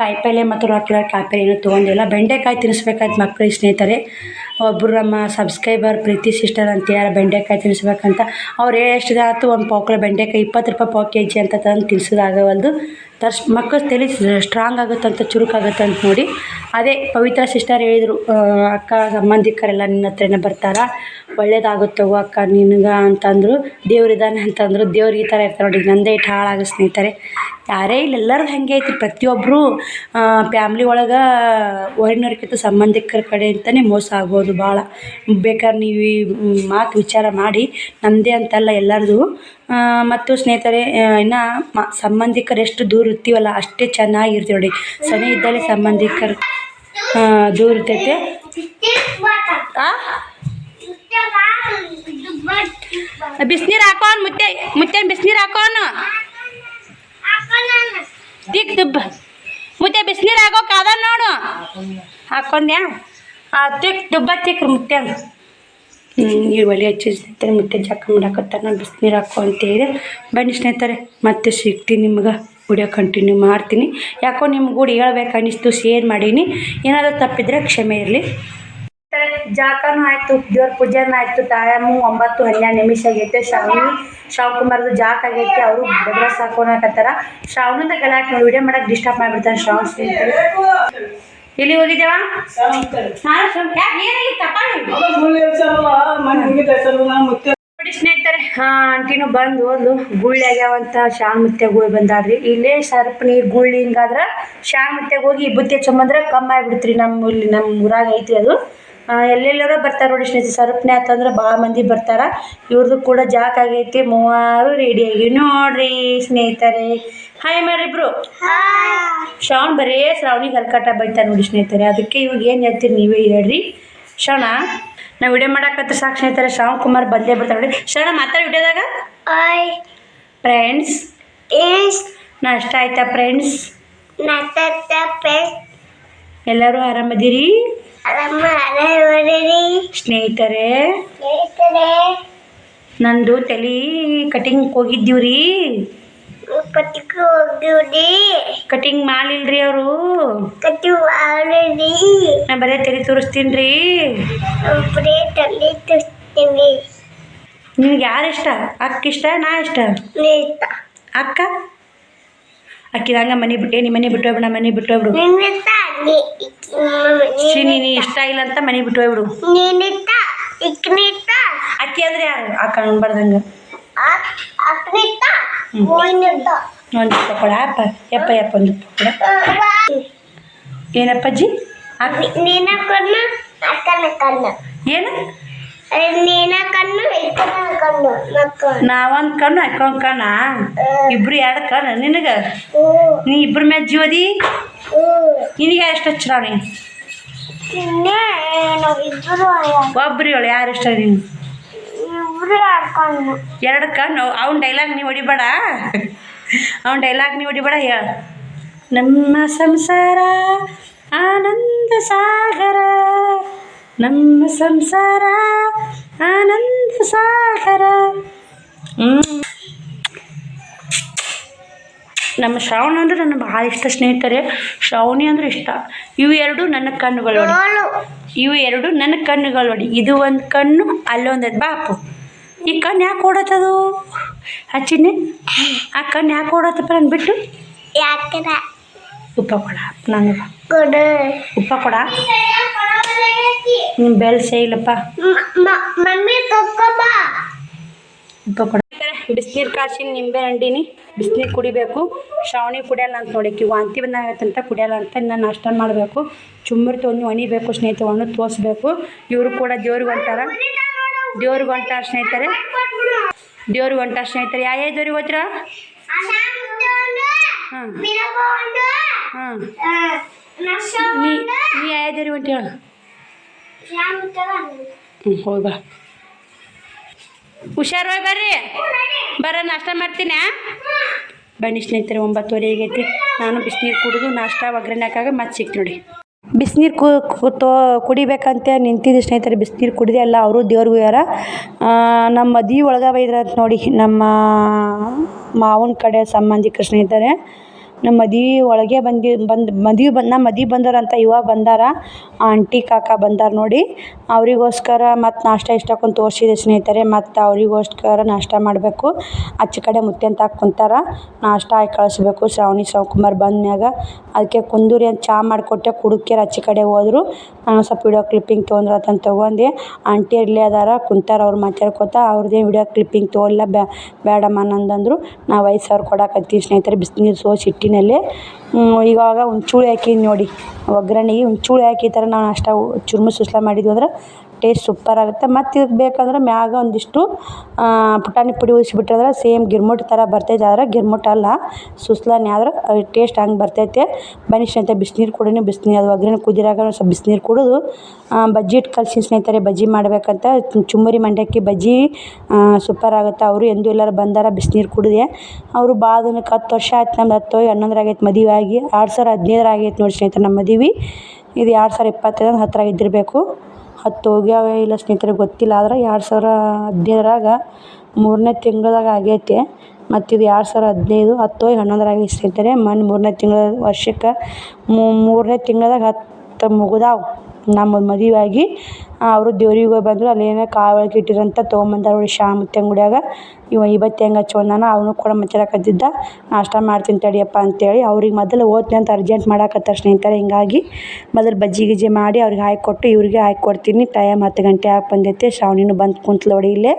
ಕಾಯಿಪಲ್ಲೆ ಮತ್ತು ಕಾಯಿ ಕಾಯಿಪಲ್ಲೆ ಏನೂ ತೊಗೊಂಡಿಲ್ಲ ಬೆಂಡೆಕಾಯಿ ತಿನ್ನಿಸ್ಬೇಕಾಯ್ತು ಮಕ್ಕಳಿಗೆ ಸ್ನೇಹಿತರೆ. ಒಬ್ಬರು ನಮ್ಮ ಸಬ್ಸ್ಕ್ರೈಬರ್ ಪ್ರೀತಿ ಸಿಸ್ಟರ್ ಅಂತ ಯಾರು ಬೆಂಡೆಕಾಯಿ ತಿನ್ನಿಸ್ಬೇಕಂತ ಅವ್ರು ಎಷ್ಟು ಆಯ್ತು ಒಂದು ಪಾವು ಕಿಲೋ ಬೆಂಡೆಕಾಯಿ, ಇಪ್ಪತ್ತು ರೂಪಾಯಿ ಪಾವು ಕೆ ಜಿ ಅಂತ ತಂದು ತಿನ್ಸೋದಾಗವಲ್ದು. ತರ್ಸ್ ಮಕ್ಕಳ ತಲೆ ಸ್ಟ್ರಾಂಗ್ ಅಂತ ಚುರುಕಾಗುತ್ತೆ ಅಂತ ನೋಡಿ. ಅದೇ ಪವಿತ್ರ ಸಿಸ್ಟರ್ ಹೇಳಿದರು ಅಕ್ಕ, ಸಂಬಂಧಿಕರೆಲ್ಲ ನಿನ್ನ ಹತ್ರನೇ ಬರ್ತಾರೆ? ಒಳ್ಳೇದಾಗುತ್ತವ ಅಕ್ಕ ನಿನಗ? ಅಂತಂದರು. ದೇವ್ರಿದ್ದಾನೆ ಅಂತಂದರು. ದೇವ್ರು ಈ ಥರ ಇರ್ತಾರೆ ನೋಡಿ. ನಂದೇ ಇಟ್ಟು ಹಾಳಾಗೋ ಸ್ನೇಹಿತರೆ. ಯಾರೇ ಇಲ್ಲ ಎಲ್ಲರದ್ದು ಹಾಗೆ ಐತಿ ಪ್ರತಿಯೊಬ್ಬರು ಫ್ಯಾಮ್ಲಿ ಒಳಗೆ ಹೊರಗಿನವ್ರಿಗಿಂತ ಸಂಬಂಧಿಕರ ಕಡೆ ಅಂತಲೇ ಮೋಸ ಆಗ್ಬೋದು ಭಾಳ. ಬೇಕಾದ್ರೆ ನೀವು ಈ ಮಾತು ವಿಚಾರ ಮಾಡಿ. ನಮ್ಮದೇ ಅಂತಲ್ಲ ಎಲ್ಲರದು. ಮತ್ತು ಸ್ನೇಹಿತರೆ ಇನ್ನು ಮ ಸಂಬಂಧಿಕರು ಎಷ್ಟು ದೂರ ಇರ್ತೀವಲ್ಲ, ಅಷ್ಟೇ ಚೆನ್ನಾಗಿರ್ತೀವಿ ನೋಡಿ. ಸನಿ ಇದ್ದಲ್ಲಿ ಸಂಬಂಧಿಕರು ದೂರ ಇರ್ತೈತೆ. ಬಿಸಿನೀರು ಹಾಕೋನ್, ಮುತ್ತೆ ಮುತ್ತೆ ಬಿಸಿನೀರು ಹಾಕೋನು. ತಿಕ್ ದುಬ್ಬ ಮುತ್ತೆ, ಬಿಸಿನೀರು ಹಾಕೋ ಅದ ನೋಡು. ಹಾಕೊಂಡ್ಯಾ? ತಿಕ್ ದುಬ್ಬ ತಿಕ್ ಮುತ್ತೆ ನೀರು ಒಲೆ ಹಚ್ಚಿ ಸ್ನೇಹಿತರೆ, ಮುಟ್ಟೆ ಜಾಕ ಮಾಡಾಕತ್ತಾರ, ನಾನು ಬಿಸಿನೀರು ಹಾಕೋ ಅಂತ ಹೇಳಿದೆ. ಬನ್ನಿ ಸ್ನೇಹಿತರೆ, ಮತ್ತೆ ಸಿಗ್ತೀನಿ ನಿಮ್ಗೆ. ವಿಡಿಯೋ ಕಂಟಿನ್ಯೂ ಮಾಡ್ತೀನಿ. ಯಾಕೋ ನಿಮ್ಗೆ ಕೂಡ ಹೇಳ್ಬೇಕು ಅನ್ನಿಸ್ತು, ಶೇರ್ ಮಾಡೀನಿ. ಏನಾದರೂ ತಪ್ಪಿದ್ರೆ ಕ್ಷಮೆ ಇರಲಿ. ಜಾಕನೂ ಆಯಿತು, ದೇವ್ರ ಪೂಜೆನೂ ಆಯಿತು ಟೈಮು ಒಂಬತ್ತು ಹನ್ನೆರಡು ನಿಮಿಷ ಆಗೈತೆ, ಶ್ರಾವಣಿ ಶ್ರಾವಣ್ ಜಾಕ್ ಆಗೈತೆ, ಅವರು ಡ್ರೆಸ್ ಹಾಕೊಳಕತ್ತಾರ ಶ್ರಾವಣದ ಗಲಾಟೆ ವಿಡಿಯೋ ಮಾಡೋಕೆ ಡಿಸ್ಟರ್ಬ್ ಮಾಡಿಬಿಡ್ತಾರೆ ಶ್ರಾವಣ ಸ್ನೇಹಿತರೆ. ಎಲ್ಲಿ ಹೋಗಿದ್ದೇವ ಸ್ನೇಹಿತರೆ ಆಂಟಿನೂ ಬಂದು ಹೋದ್ಲು. ಗುಳ್ಳಿ ಆಗ್ಯಾವಂತ ಶಾನ್ ಹೋಗಿ ಬಂದಾಳ್ರಿ. ಇಲ್ಲೇ ಸರ್ಪ್ ನೀರು ಗುಳ್ಳಿ ಹಿಂಗಾದ್ರ ಶಾನ್ ಮುತ್ತೆಗೆ ಹೋಗಿ ಬುತ್ತಿ ಚಂಬಂದ್ರೆ ಕಮ್ಮಿ ಆಗ್ಬಿಡ್ತ್ರಿ ನಮ್ಮ ಇಲ್ಲಿ ನಮ್ಮ ಊರಾಗ ಐತಿ ಅದು. ಎಲ್ಲೆಲ್ಲರೋ ಬರ್ತಾರೆ ನೋಡಿ ಸ್ನೇಹಿತರೆ ಆಯ್ತು ಆತಂದ್ರೆ ಭಾಳ ಮಂದಿ ಬರ್ತಾರ. ಇವ್ರದ್ದು ಕೂಡ ಜಾಕ್ ಆಗೈತಿ ಮೂವಾರು ರೆಡಿಯಾಗಿ ನೋಡ್ರಿ ಸ್ನೇಹಿತರೆ. ಹಾಯ್ ಮಾಡ್ರಿಬ್ರು ಶ್ರಾವಣ್ ಬರೇ ಶ್ರಾವಣಿಗೆ ಹಲ್ಕಟ ಬೈತಾರೆ ನೋಡಿ ಸ್ನೇಹಿತರೆ. ಅದಕ್ಕೆ ಇವಾಗ ಏನು ಹೇಳ್ತೀರಿ ನೀವೇ ಹೇಳ್ರಿ. ಶ್ರವಣ ನಾವು ವಿಡಿಯೋ ಮಾಡಾಕತ್ರ ಸಾಕು ಸ್ನೇಹಿತರೆ. ಶ್ರಾವಣ್ ಕುಮಾರ್ ಬಂದೇ ಬರ್ತಾರೆ ನೋಡಿ. ಶ್ರವಣ ಮಾತಾಡಿ ವಿಡಿಯೋದಾಗ ಹಾಯ್ ಫ್ರೆಂಡ್ಸ್ ನಷ್ಟ ಆಯ್ತಾ ಫ್ರೆಂಡ್ಸ್ ಎಲ್ಲರೂ ಆರಾಮದಿರಿ? ಸ್ನೇಹಿತರೆ ನಂದು ತಲೆ ಕಟಿಂಗ್ ಹೋಗಿದ್ದೀವ್ರಿ. ಕಟಿಂಗ್ ಮಾಡಿಲ್ರಿ ಅವರು. ನಾ ಬರೇ ತಲೆ ತೋರಿಸ್ತೀನಿ ನಿಮ್ಗೆ ಯಾರು ಇಷ್ಟ? ಅಕ್ಕ ಇಷ್ಟ ನಾ ಇಷ್ಟ? ಅಕ್ಕ? ಅಕ್ಕಿದಂಗ ಮನೆ ಬಿಟ್ಟೆ ನಿಮ್ಮ ಮನೆ ಬಿಟ್ಟು ಹೋಗ್ಬಿಡ ಮನೆ ಬಿಟ್ಟು ಹೋಗ್ಬಿಡು. ಶ್ರೀನಿ ನೀ ಇಷ್ಟ ಇಲ್ಲ ಅಂತ ಮನೆ ಬಿಟ್ಟು ಹೋಗ್ಬಿಡು. ನೀನಿತ ಇಕ್ನಿತ ಅಕ್ಕಿ ಅಂದ್ರೆ ಯಾರು? ಆ ಕಣ್ಬಾರ್ದಂಗ ಅಕ್ನಿತ ನೀನಿತ ಒಂದು ಪಕೋಡ ಅಪ್ಪ ಯಪ್ಪ ಯಪ್ಪ ಒಂದು ಪಕೋಡ ಏನಪ್ಪಾಜಿ? ನೀನ ಕಣ್ಣು ಅಕ್ಕನ ಕಣ್ಣು ಏನು? ನೀನ ಕಣ್ಣು ಇಕ್ಕನ ಕಣ್ಣು ಮಕ್ಕಳು. ನಾವೊಂದು ಕಣ್ಣು ಅಕ್ಕೊಂದು ಕಣ್ಣ? ಇಬ್ರು ಎರಡು ಕಣ್ಣು ನಿನಗೆ? ನೀ ಇಬ್ರ ಮ್ಯಾಚ್ ಜೀವದಿ? ನಿನಗ ಎಷ್ಟು ಹಚ್ಚಿರಾವ್ ನೀನು ಇಬ್ಬರು ಒಬ್ರು ಹೇಳು ಯಾರು ಇಷ್ಟ ನೀನು ಎರಡು ಕಣ್ಣು. ಅವ್ನ ಡೈಲಾಗ್ ನೀವು ಹೊಡಿಬೇಡ. ಅವ್ನ ಡೈಲಾಗ್ ನೀವು ಹೊಡಿಬೇಡ ಹೇಳ. ನಮ್ಮ ಸಂಸಾರ ಆನಂದ ಸಾಗರ. ನಮ್ಮ ಸಂಸಾರ ಆನಂದ ಸಾಗರ. ನಮ್ಮ ಶ್ರಾವಣ ಅಂದ್ರೆ ನನಗೆ ಭಾಳ ಇಷ್ಟ ಸ್ನೇಹಿತರೆ. ಶ್ರಾವಣಿ ಅಂದ್ರೆ ಇಷ್ಟ. ಇವು ಎರಡು ನನ್ನ ಕಣ್ಣುಗಳು ಇವು ಎರಡು ನನ್ನ ಕಣ್ಣುಗಳು ನೋಡಿ. ಇದು ಒಂದು ಕಣ್ಣು ಅಲ್ಲೊಂದು ಬಾಪು. ಈ ಕಣ್ಣು ಯಾಕೆ ಓಡತ್ತದು ಹಚ್ಚಿನಿ ಆ ಕಣ್ಣು ಯಾಕೆ ಓಡತ್ತಪ್ಪ ನಾನು ಬಿಟ್ಟು? ಉಪ್ಪ ಕೊಡ. ನಾನು ಉಪ್ಪ ಕೊಡ. ನಿಮ್ಮ ಬೆಲ್ ಇಲ್ಲಪ್ಪ ಬಿಸಿನೀರು ಕಾಸಿ ನಿಂಬೆ ಹಂಡಿನಿ. ಬಿಸಿನೀರು ಕುಡಿಬೇಕು. ಶ್ರಾವಣಿ ಕುಡಿಯಲ್ಲ ಅಂತ ನೋಡಿಕಿ ವಾಂತಿ ಬಂದಾಗತ್ತಂತ ಕುಡಿಯಲ್ಲ ಅಂತ ನಾನು ನಾಷ್ಟ ಮಾಡಬೇಕು. ಚುಮ್ಮರಿ ತೊಂದು ಒಣಿಬೇಕು ಸ್ನೇಹಿತರೆ ಒಣ ತೋರಿಸ್ಬೇಕು. ಇವರು ಕೂಡ ದೇವ್ರಿಗೆ ಹೊಂಟಾರ. ದೇವ್ರಿಗೆ ಹೊಂಟಾರ ಸ್ನೇಹಿತರೆ. ದೇವ್ರಿಗೆ ಹೊಂಟಾರ ಸ್ನೇಹಿತರೆ. ಯಾವ ಯಾವ ದೇವ್ರಿಗೆ ಹೋದ್ರ ಹಾಂ. ಹಾಂ. ನೀ ನೀ ಯಾವ ದೇವ್ರಿಗೆ ಹೊಂಟಿ ಹೇಳು ಹ್ಞೂ ಬಾ ಹುಷಾರು ಬರ್ರಿ. ಬರ ನಾಷ್ಟ ಮಾಡ್ತೀನ ಬನ್ನಿ ಸ್ನೇಹಿತರೆ, ಒಂಬತ್ತುವರೆ ಆಗೈತಿ. ನಾನು ಬಿಸಿನೀರು ಕುಡಿದು ನಾಷ್ಟ ಒಗ್ಗರಣೆ ಹಾಕಾಗ ಮತ್ತೆ ಸಿಕ್ತು ನೋಡಿ. ಬಿಸಿನೀರು ಕು ಕು- ತೋ ಕುಡಿಬೇಕಂತ ನಿಂತಿದ್ದೆ ಸ್ನೇಹಿತರೆ, ಬಿಸಿನೀರು ಕುಡಿದೆ ಅಲ್ಲ, ಅವರು ದೇವ್ರಿಗೂ ಯಾರ. ನಮ್ಮ ಮದುವೆ ಒಳಗೆ ಬೈದ್ರಂತ ನೋಡಿ, ನಮ್ಮ ಮಾವನ ಕಡೆ ಸಂಬಂಧಿಕರು ಸ್ನೇಹಿತರೆ. ನಮ್ಮ ಮದುವೆ ಒಳಗೆ ಬಂದು ಬಂದು ಮದ್ವೆ ಬಂದು ನಮ್ಮ ಮದ್ವೆ ಬಂದವ್ರಂತ ಇವಾಗ ಬಂದಾರ. ಆಂಟಿ ಕಾಕ ಬಂದಾರ ನೋಡಿ. ಅವರಿಗೋಸ್ಕರ ಮತ್ತು ನಾಷ್ಟ ಇಷ್ಟಕ್ಕೊಂದು ತೋರಿಸಿದೆ ಸ್ನೇಹಿತರೆ. ಮತ್ತು ಅವರಿಗೋಸ್ಕರ ನಾಷ್ಟ ಮಾಡಬೇಕು. ಆಚೆ ಕಡೆ ಮುತ್ತೆ ಅಂತ ಕುಂತಾರ. ನಾಷ್ಟ ಆಗಿ ಕಳಿಸ್ಬೇಕು. ಶ್ರಾವಣಿ ಶಿವಕುಮಾರ್ ಬಂದ್ಮ್ಯಾಗ ಅದಕ್ಕೆ ಕುಂದೂರಿ ಅಂತ ಚಹಾ ಮಾಡಿಕೊಟ್ಟೆ ಕುಡುಕಿಯರು ಆಚೆ ಕಡೆ ಹೋದ್ರು. ನಾನು ಸ್ವಲ್ಪ ವಿಡಿಯೋ ಕ್ಲಿಪ್ಪಿಂಗ್ ತೊಗೊಂಡ್ರ ಅಂತ ತೊಗೊಂಡೆ. ಆಂಟಿ ಇಲ್ಲೇ ಅದಾರ. ಕುಂತಾರ ಅವ್ರು ಮಾತಾಡ್ಕೊತ. ಅವ್ರದ್ದೇ ವಿಡಿಯೋ ಕ್ಲಿಪ್ಪಿಂಗ್ ತೊಗೊಲ್ಲ ಬೇಡಮ್ಮ ನಂದಂದ್ರು. ನಾವು ಐದು ಸಾವಿರ ಕೊಡಕತ್ತೀವಿ ಸ್ನೇಹಿತರೆ. ಬಿಸಿನೀರು ಸೋಸಿ ಇಟ್ಟಿನಲ್ಲಿ ಇವಾಗ ಒಂಚೂರು ಹಾಕಿ ನೋಡಿ, ಒಗ್ಗರಣೆಗೆ ಒಂಚೂರು ಹಾಕಿ ಈ ಥರ ಅಷ್ಟ ಚುರ್ಮು ಸುಸ್ಲಾ ಮಾಡಿದ್ವಿ ಅಂದ್ರೆ ಟೇಸ್ಟ್ ಸೂಪರ್ ಆಗುತ್ತೆ. ಮತ್ತು ಇದಕ್ಕೆ ಬೇಕಂದ್ರೆ ಮ್ಯಾಗ ಒಂದಿಷ್ಟು ಪುಟಾಣಿ ಪುಡಿ ಉಳಿಸ್ಬಿಟ್ರೆ ಸೇಮ್ ಗಿರ್ಮಿಟ್ ಥರ ಬರ್ತೈತೆ. ಆದ್ರೆ ಗಿರ್ಮಿಟ್ ಅಲ್ಲ, ಸುಸ್ಲಾನೇ ಆದ್ರೆ ಟೇಸ್ಟ್ ಹಂಗೆ ಬರ್ತೈತೆ. ಬನ್ನಿ ಸ್ನೇಹಿತರೆ, ಬಿಸಿನೀರು ಕುಡಿನಿ, ಬಿಸ್ನೀರು ಅದು ಒಗ್ಗರಣೆ ಕುದಿರಾಗ ಒಂದು ಸ್ವಲ್ಪ ಬಿಸಿನೀರು ಕುಡಿದು ಬಜ್ಜಿ ಇಟ್ಟು ಕಲಸಿ ಸ್ನೇಹಿತರೆ, ಬಜ್ಜಿ ಮಾಡಬೇಕಂತ. ಚುಮ್ಮರಿ ಮಂಡಕ್ಕಿ ಬಜ್ಜಿ ಸೂಪರ್ ಆಗುತ್ತೆ. ಅವರು ಎಂದೂ ಎಲ್ಲರೂ ಬಂದಾರ ಬಿಸಿನೀರು ಕುಡಿದೆ. ಅವರು ಭಾಳ ದಿನಕ್ಕೆ ಹತ್ತು ವರ್ಷ ಆಯ್ತು ನಮ್ದು ಹತ್ತು ಹನ್ನೊಂದರಾಗೈತೆ ಮದುವೆ ಆಗಿ. ಎರಡು ಸಾವಿರ ಹದಿನೈದರಾಗೈತೆ ನೋಡಿ ಸ್ನೇಹಿತರೆ ನಮ್ಮ ಮದುವೆ. ಇದು ಎರಡು ಸಾವಿರ ಇಪ್ಪತ್ತೈದು ಹತ್ತಿರ ಇದ್ದಿರಬೇಕು. ಹತ್ತು ಹೋಗ್ಯಾವ ಇಲ್ಲ ಸ್ನೇಹಿತರೆ, ಗೊತ್ತಿಲ್ಲ. ಆದ್ರೆ ಎರಡು ಸಾವಿರ ಹದಿನೈದರಾಗ ಮೂರನೇ ತಿಂಗಳದಾಗ ಆಗೈತೆ. ಮತ್ತು ಇದು ಎರಡು ಸಾವಿರ ಹದಿನೈದು, ಹತ್ತು ಹೋಗಿ ಹನ್ನೊಂದರ ಸ್ನೇಹಿತರೆ. ಮೊನ್ನೆ ಮೂರನೇ ತಿಂಗಳ ವರ್ಷಕ್ಕೆ ಮೂರನೇ ತಿಂಗಳದಾಗ ಹತ್ತು ಮುಗಿದಾವು. ನಮ್ಮ ಮದುವೆ ಆಗಿ ಅವರು ದೇವ್ರಿಗೆ ಹೋಗಿ ಬಂದರು, ಅಲ್ಲಿ ಏನೋ ಕಾಳು ಒಳಗೆ ಇಟ್ಟಿರಂತ ತೊಗೊಂಬಂದಾರ ನೋಡಿ ಶಾಮುತ್ತೆ ಅಂಗಡಿಯಾಗ ಇವ ಇವತ್ತು ಹೆಂಗೆ ಹಚ್ಕೊಂಡಾನ ಅವನು ಕೂಡ ಮಾತಾಡಕತ್ತಿದ್ದ ನಾಷ್ಟ ಮಾಡ್ತೀನಿ ತಡಿಯಪ್ಪ ಅಂತೇಳಿ ಅವ್ರಿಗೆ ಮೊದಲು ಓದ್ತೀನಿ ಅಂತ ಅರ್ಜೆಂಟ್ ಮಾಡಾಕತ್ತಾರ ಸ್ನೇಹಿತರೆ, ಹಿಂಗಾಗಿ ಮೊದಲು ಬಜ್ಜಿ ಗಿಜ್ಜಿ ಮಾಡಿ ಅವ್ರಿಗೆ ಹಾಕಿ ಕೊಟ್ಟು ಇವ್ರಿಗೆ ಹಾಕಿ ಕೊಡ್ತೀನಿ. ಟೈಮ್ ಹತ್ತು ಗಂಟೆ ಆಗಿ ಬಂದೈತೆ, ಶ್ರಾವಣಿನೂ ಬಂದು ಕುಂತ್ಲು ನೋಡಿ ಇಲ್ಲೇ.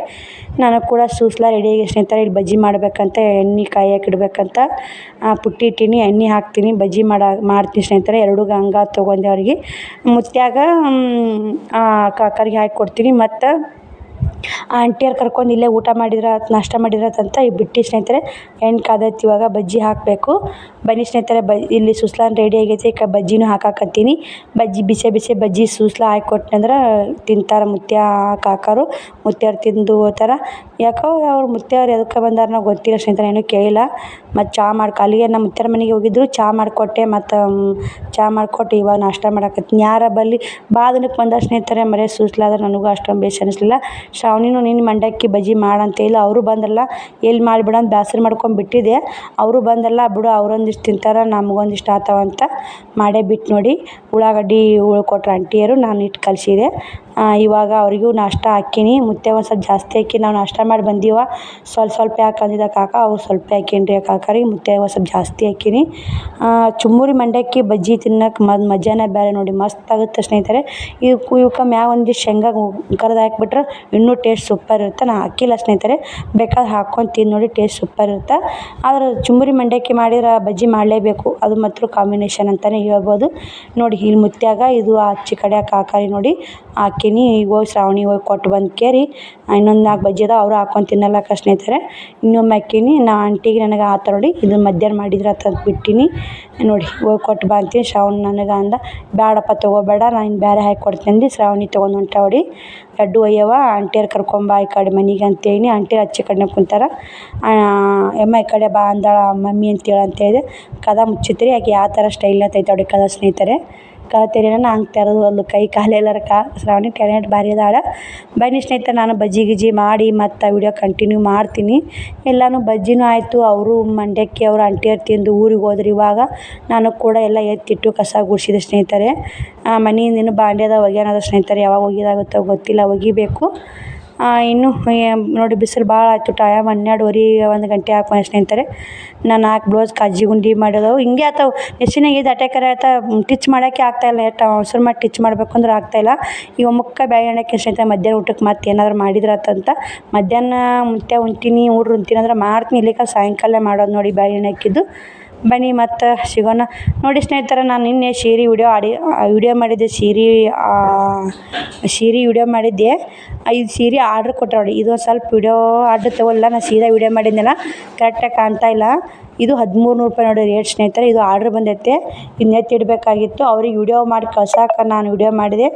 ನಾನು ಕೂಡ ಸೂಸ್ಲ ರೆಡಿ ಆಗಿ ಸ್ನೇಹಿತರೆ, ಇಲ್ಲಿ ಬಜ್ಜಿ ಮಾಡಬೇಕಂತ, ಎಣ್ಣೆ ಕಾಯಕ್ಕೆ ಇಡಬೇಕಂತ ಪುಟ್ಟಿ ಇಟ್ಟೀನಿ, ಎಣ್ಣೆ ಹಾಕ್ತೀನಿ, ಬಜ್ಜಿ ಮಾಡ, ಮಾಡ್ತೀನಿ ಸ್ನೇಹಿತರೆ. ಎರಡು ಗಂಗಾ ತೊಗೊಂಡೆ ಅವ್ರಿಗೆ. ಮುತ್ಯಾಗ ಕಾಕರಿಗೆ ಹಾಕಿ ಕೊಡ್ತೀನಿ. ಮತ್ತು ಆಂಟಿಯವ್ರು ಕರ್ಕೊಂಡು ಇಲ್ಲೇ ಊಟ ಮಾಡಿದ್ರ ನಾಷ್ಟ ಮಾಡಿದ್ರಂತ ಈ ಬಿಟ್ಟು ಸ್ನೇಹಿತರೆ ಎಣ್ಣೆ ಕಾದೈತಿ ಇವಾಗ ಬಜ್ಜಿ ಹಾಕಬೇಕು. ಬನ್ನಿ ಸ್ನೇಹಿತರೆ, ಬ ಇಲ್ಲಿ ಸುಸ್ಲಾನ್ ರೆಡಿ ಆಗೈತಿ ಈಗ ಬಜ್ಜಿನೂ ಹಾಕಾಕತ್ತೀನಿ. ಬಜ್ಜಿ ಬಿಸಿ ಬಿಸಿ ಬಜ್ಜಿ ಸುಸ್ಲಾ ಹಾಕಿ ಕೊಟ್ಟನಂದ್ರೆ ತಿಂತಾರೆ ಮುತ್ಯ ಕಾಕರು, ಮುತ್ಯಾರು ತಿಂದು ಹೋಗ್ತಾರ ಯಾಕೋ ಅವ್ರು ಮುತ್ಯಾರು ಎದಕ್ಕೆ ಬಂದಾರನೋ ಗೊತ್ತಿಲ್ಲ ಸ್ನೇಹಿತರೆ, ಏನೂ ಕೇಳಿಲ್ಲ. ಮತ್ತು ಚಹಾ ಮಾಡ್ಕೊ ಅಲ್ಲಿಗೆ ನಮ್ಮ ಮುತ್ಯಾರ ಮನೆಗೆ ಹೋಗಿದ್ರು ಚಹಾ ಮಾಡಿಕೊಟ್ಟೆ, ಮತ್ತು ಚಹಾ ಮಾಡಿಕೊಟ್ಟು ಇವಾಗ ನಾಷ್ಟ ಮಾಡಾಕತ್ತೀನಿ. ಯಾರ ಬಲ್ಲಿ ಭಾಳ ದಿನಕ್ಕೆ ಬಂದ ಸ್ನೇಹಿತರೆ, ಮರೆ ಸುಸ್ಲಾದ್ರೆ ನನಗೂ ಅಷ್ಟೊಂದು ಬೇಸ್ ಅನ್ನಿಸ್ಲಿಲ್ಲ ಶ್ರಾವಣಿ ಶ್ರಾವಣಿನೂ ನಿನ್ನ ಮಂಡಕ್ಕಿ ಬಜ್ಜಿ ಮಾಡಂತ ಇಲ್ಲ ಅವರು ಬಂದ್ರಲ್ಲ, ಎಲ್ಲಿ ಮಾಡಿಬಿಡ ಅಂತ ಬೇಸರ ಮಾಡ್ಕೊಂಡು ಬಿಟ್ಟಿದ್ದೆ ಅವರು ಬಂದ್ರಲ್ಲ, ಬಿಡು, ಅವ್ರೊಂದಿಷ್ಟು ತಿಂತಾರೆ, ನಮ್ಗೊಂದಿಷ್ಟು ಅಂತ ಮಾಡೇ ಬಿಟ್ಟು ನೋಡಿ. ಉಳ್ಳಾಗಡ್ಡಿ ಉಳ್ಕೊಟ್ರು ಆಂಟಿಯರು, ನಾನು ಇಟ್ಟು ಕಲಸಿದೆ. ಇವಾಗ ಅವರಿಗೂ ನಾಷ್ಟ ಹಾಕಿನಿ. ಮುತ್ತೆ ಒಂದು ಸ್ವಲ್ಪ ಜಾಸ್ತಿ ಹಾಕಿ ನಾವು ನಾಷ್ಟ ಮಾಡಿ ಬಂದೀವ. ಸ್ವಲ್ಪ ಸ್ವಲ್ಪ ಯಾಕೆ ಅಂದಿದ್ದ ಕಾಕ ಅವ್ರು ಸ್ವಲ್ಪ ಹಾಕೀನಿ ರೀ? ಕಾಕರಿಗೆ ಮುತ್ತೆ ಒಂದು ಸ್ವಲ್ಪ ಜಾಸ್ತಿ ಹಾಕೀನಿ. ಚುಮ್ಮುರಿ ಮಂಡಕ್ಕಿ ಬಜ್ಜಿ ತಿನ್ನಕ್ಕೆ ಮದ್ ಮಜಾನೇ ಬೇರೆ ನೋಡಿ, ಮಸ್ತ್ ಆಗುತ್ತೆ ಸ್ನೇಹಿತರೆ. ಇವ್ಕೆ ಇವಕ್ಕೆ ಮ್ಯಾಗ ಒಂದಿಷ್ಟು ಶೇಂಗಾ ಕರ್ದು ಹಾಕ್ಬಿಟ್ರೆ ಇನ್ನೂ ಟೇಸ್ಟ್ ಸೂಪರ್ ಇರುತ್ತೆ. ನಾ ಹಾಕಿಲ್ಲ ಸ್ನೇಹಿತರೆ. ಬೇಕಾದ್ರೆ ಹಾಕ್ಕೊಂಡು ತಿಂದು ನೋಡಿ ಟೇಸ್ಟ್ ಸೂಪರ್ ಇರುತ್ತೆ. ಆದ್ರೆ ಚುಮ್ಮುರಿ ಮಂಡಕ್ಕಿ ಮಾಡಿದ್ರೆ ಬಜ್ಜಿ ಮಾಡಲೇಬೇಕು. ಅದು ಮಾತ್ರ ಕಾಂಬಿನೇಷನ್ ಅಂತಲೇ ಹೇಳ್ಬೋದು. ನೋಡಿ ಇಲ್ಲಿ ಮುತ್ಯಾಗ ಇದು ಆಚೆ ಕಡೆ ಕಾಕಾರಿ ನೋಡಿ ಹಾಕೀನಿ ಈಗ ಹೋಗಿ ಶ್ರಾವಣಿ ಹೋಗಿ ಕೊಟ್ಟು ಬಂದು ಕೇರಿ, ಇನ್ನೊಂದು ನಾಲ್ಕು ಬಜ್ಜಿ ಅದಾವ, ಅವರು ಹಾಕ್ಕೊಂಡು ತಿನ್ನಲಕ್ಕ ಸ್ನೇಹಿತರೆ ಇನ್ನೊಮ್ಮೆ ಹಾಕೀನಿ, ನಾ ಆಂಟಿಗೆ ನನಗೆ ಆತ ನೋಡಿ ಇದು ಮಧ್ಯಾಹ್ನ ಮಾಡಿದ್ರೆ ತಂದು ಬಿಟ್ಟಿನಿ. ನೋಡಿ, ಹೋಗಿ ಕೊಟ್ಟು ಬಾ ಅಂತೀನಿ, ಶ್ರಾವಣಿ ನನಗೆ ಅಂದ ಬೇಡಪ್ಪ ತೊಗೋಬೇಡ ನಾನು ಬೇರೆ ಹಾಕಿ ಕೊಡ್ತೀನಿ ಶ್ರಾವಣಿ ತೊಗೊಂಡು ಹೊಂಟ ನೋಡಿ ಲಡ್ಡು ಒಯ್ಯವ ಆಂಟಿಯರು ಕರ್ಕೊಂಬಾ ಈ ಕಡೆ ಮನೆಗೆ ಅಂತೇಳಿ, ಆಂಟಿ ಹಚ್ಚಿ ಕಡೆ ಕುಂತಾರ. ಎಮ್ಮ ಈ ಕಡೆ ಬಾ ಅಂದಾಳ, ಮಮ್ಮಿ ಅಂತೇಳಿ ಅಂತ ಹೇಳಿದೆ. ಕದ ಮುಚ್ಚಿತ್ರಿ ಆಕೆ ಯಾವ ಥರ ಸ್ಟೈಲ್ ಐತೆ ಅವ್ರಿಗೆ ಕದ ಸ್ನೇಹಿತರೆ. ಕದ ತೆರೆನ ಹಂಗೆ ತೆರೆದು ಒಂದು ಕೈ ಕಾಲು ಎಲ್ಲರ ಕಾ ಶ್ರಾವಣಿ ಟ್ಯಾಲೆಂಟ್ ಭಾರಿ ಅದಾಳ. ಬನ್ನಿ ಸ್ನೇಹಿತರೆ, ನಾನು ಬಜ್ಜಿ ಗಿಜ್ಜಿ ಮಾಡಿ ಮತ್ತು ವಿಡಿಯೋ ಕಂಟಿನ್ಯೂ ಮಾಡ್ತೀನಿ. ಎಲ್ಲನೂ ಬಜ್ಜಿನೂ ಆಯಿತು, ಅವರು ಮಂಡ್ಯಕ್ಕೆ ಅವರು ಅಂಟಿಯರು ತಿಂದು ಊರಿಗೆ ಹೋದ್ರು ಇವಾಗ. ನಾನು ಕೂಡ ಎಲ್ಲ ಎತ್ತಿಟ್ಟು ಕಸ ಗುಡಿಸಿದೆ ಸ್ನೇಹಿತರೆ. ಮನೆಯಿಂದ ಇನ್ನು ಬಾಂಡ್ಯದ ಒಗ್ಯಾನದ ಸ್ನೇಹಿತರೆ, ಯಾವಾಗ ಒಗಿದಾಗುತ್ತೋ ಗೊತ್ತಿಲ್ಲ, ಒಗಿಬೇಕು. ಇನ್ನು ನೋಡಿ, ಬಿಸಿಲು ಭಾಳ ಆಯಿತು, ಟೈಮ್ ಹನ್ನೆರಡುವರೆ, ಒಂದು ಗಂಟೆ ಆಗಿ ಸ್ನೇಹಿತರೆ ನಾನು ನಾಲ್ಕು ಬ್ಲೌಸ್ ಕಾಜಿ ಗುಂಡಿ ಮಾಡಿದವು. ಹಿಂಗೆ ಆತವು. ಮೆಷಿನಾಗ ಇದು ಅಟ್ಯಾಕರ ಆಯ್ತಾ ಟಿಚ್ ಮಾಡೋಕ್ಕೆ ಆಗ್ತಾಯಿಲ್ಲ ಎಷ್ಟು ಅವಸರ ಮಾಡಿ ಟಿಚ್ ಮಾಡಬೇಕು ಅಂದ್ರೆ ಆಗ್ತಾಯಿಲ್ಲ ಈಗ ಮುಕ್ಕ ಬ್ಯಾಳೆ ಎಣ್ಣೆಕ್ಕೆ ಸ್ನೇಹಿತರೆ ಮಧ್ಯಾಹ್ನ ಊಟಕ್ಕೆ ಮತ್ತೆ ಏನಾದರೂ ಮಾಡಿದ್ರೆ ಆತಂತ ಮಧ್ಯಾಹ್ನ ಮುಂಚೆ ಉಣ್ತೀನಿ ಹುಡ್ರು ಉಣ್ತೀನಿ ಅಂದ್ರೆ ಮಾಡ್ತೀನಿ ಇಲ್ಲಿಕ ಸಾಯಂಕಾಲ ಮಾಡೋದು ನೋಡಿ ಬ್ಯಾಳೆ ಎಣ್ಣೆ ಬನ್ನಿ ಮತ್ತು ಸಿಗೋಣ. ನೋಡಿ ಸ್ನೇಹಿತರೆ, ನಾನು ನಿನ್ನೆ ಸೀರೆ ವಿಡಿಯೋ ಆಡಿ ವಿಡಿಯೋ ಮಾಡಿದ್ದೆ, ಸೀರೆ ಸೀರೆ ವಿಡಿಯೋ ಮಾಡಿದ್ದೆ. ಐದು ಸೀರೆ ಆರ್ಡ್ರ್ ಕೊಟ್ಟರೆ ನೋಡಿ. ಇದು ಸ್ವಲ್ಪ ವಿಡಿಯೋ ಆರ್ಡ್ರ್ ತಗೊಳ್ಳಲ್ಲ ನಾನು ಸೀದಾ ವಿಡಿಯೋ ಮಾಡಿದ್ನಲ್ಲ ಕರೆಕ್ಟಾಗಿ ಕಾಣ್ತಾ ಇಲ್ಲ. ಇದು ಹದಿಮೂರು ನೂರು ರೂಪಾಯಿ ನೋಡಿ ರೇಟ್ ಸ್ನೇಹಿತರೆ, ಇದು ಆರ್ಡ್ರ್ ಬಂದೈತೆ. ಇದನ್ನ ಎತ್ತಿಡಬೇಕಾಗಿತ್ತು ಅವ್ರಿಗೆ ವಿಡಿಯೋ ಮಾಡಿ ಕಳ್ಸಕ್ಕೆ ನಾನು ವಿಡಿಯೋ ಮಾಡಿದೆ.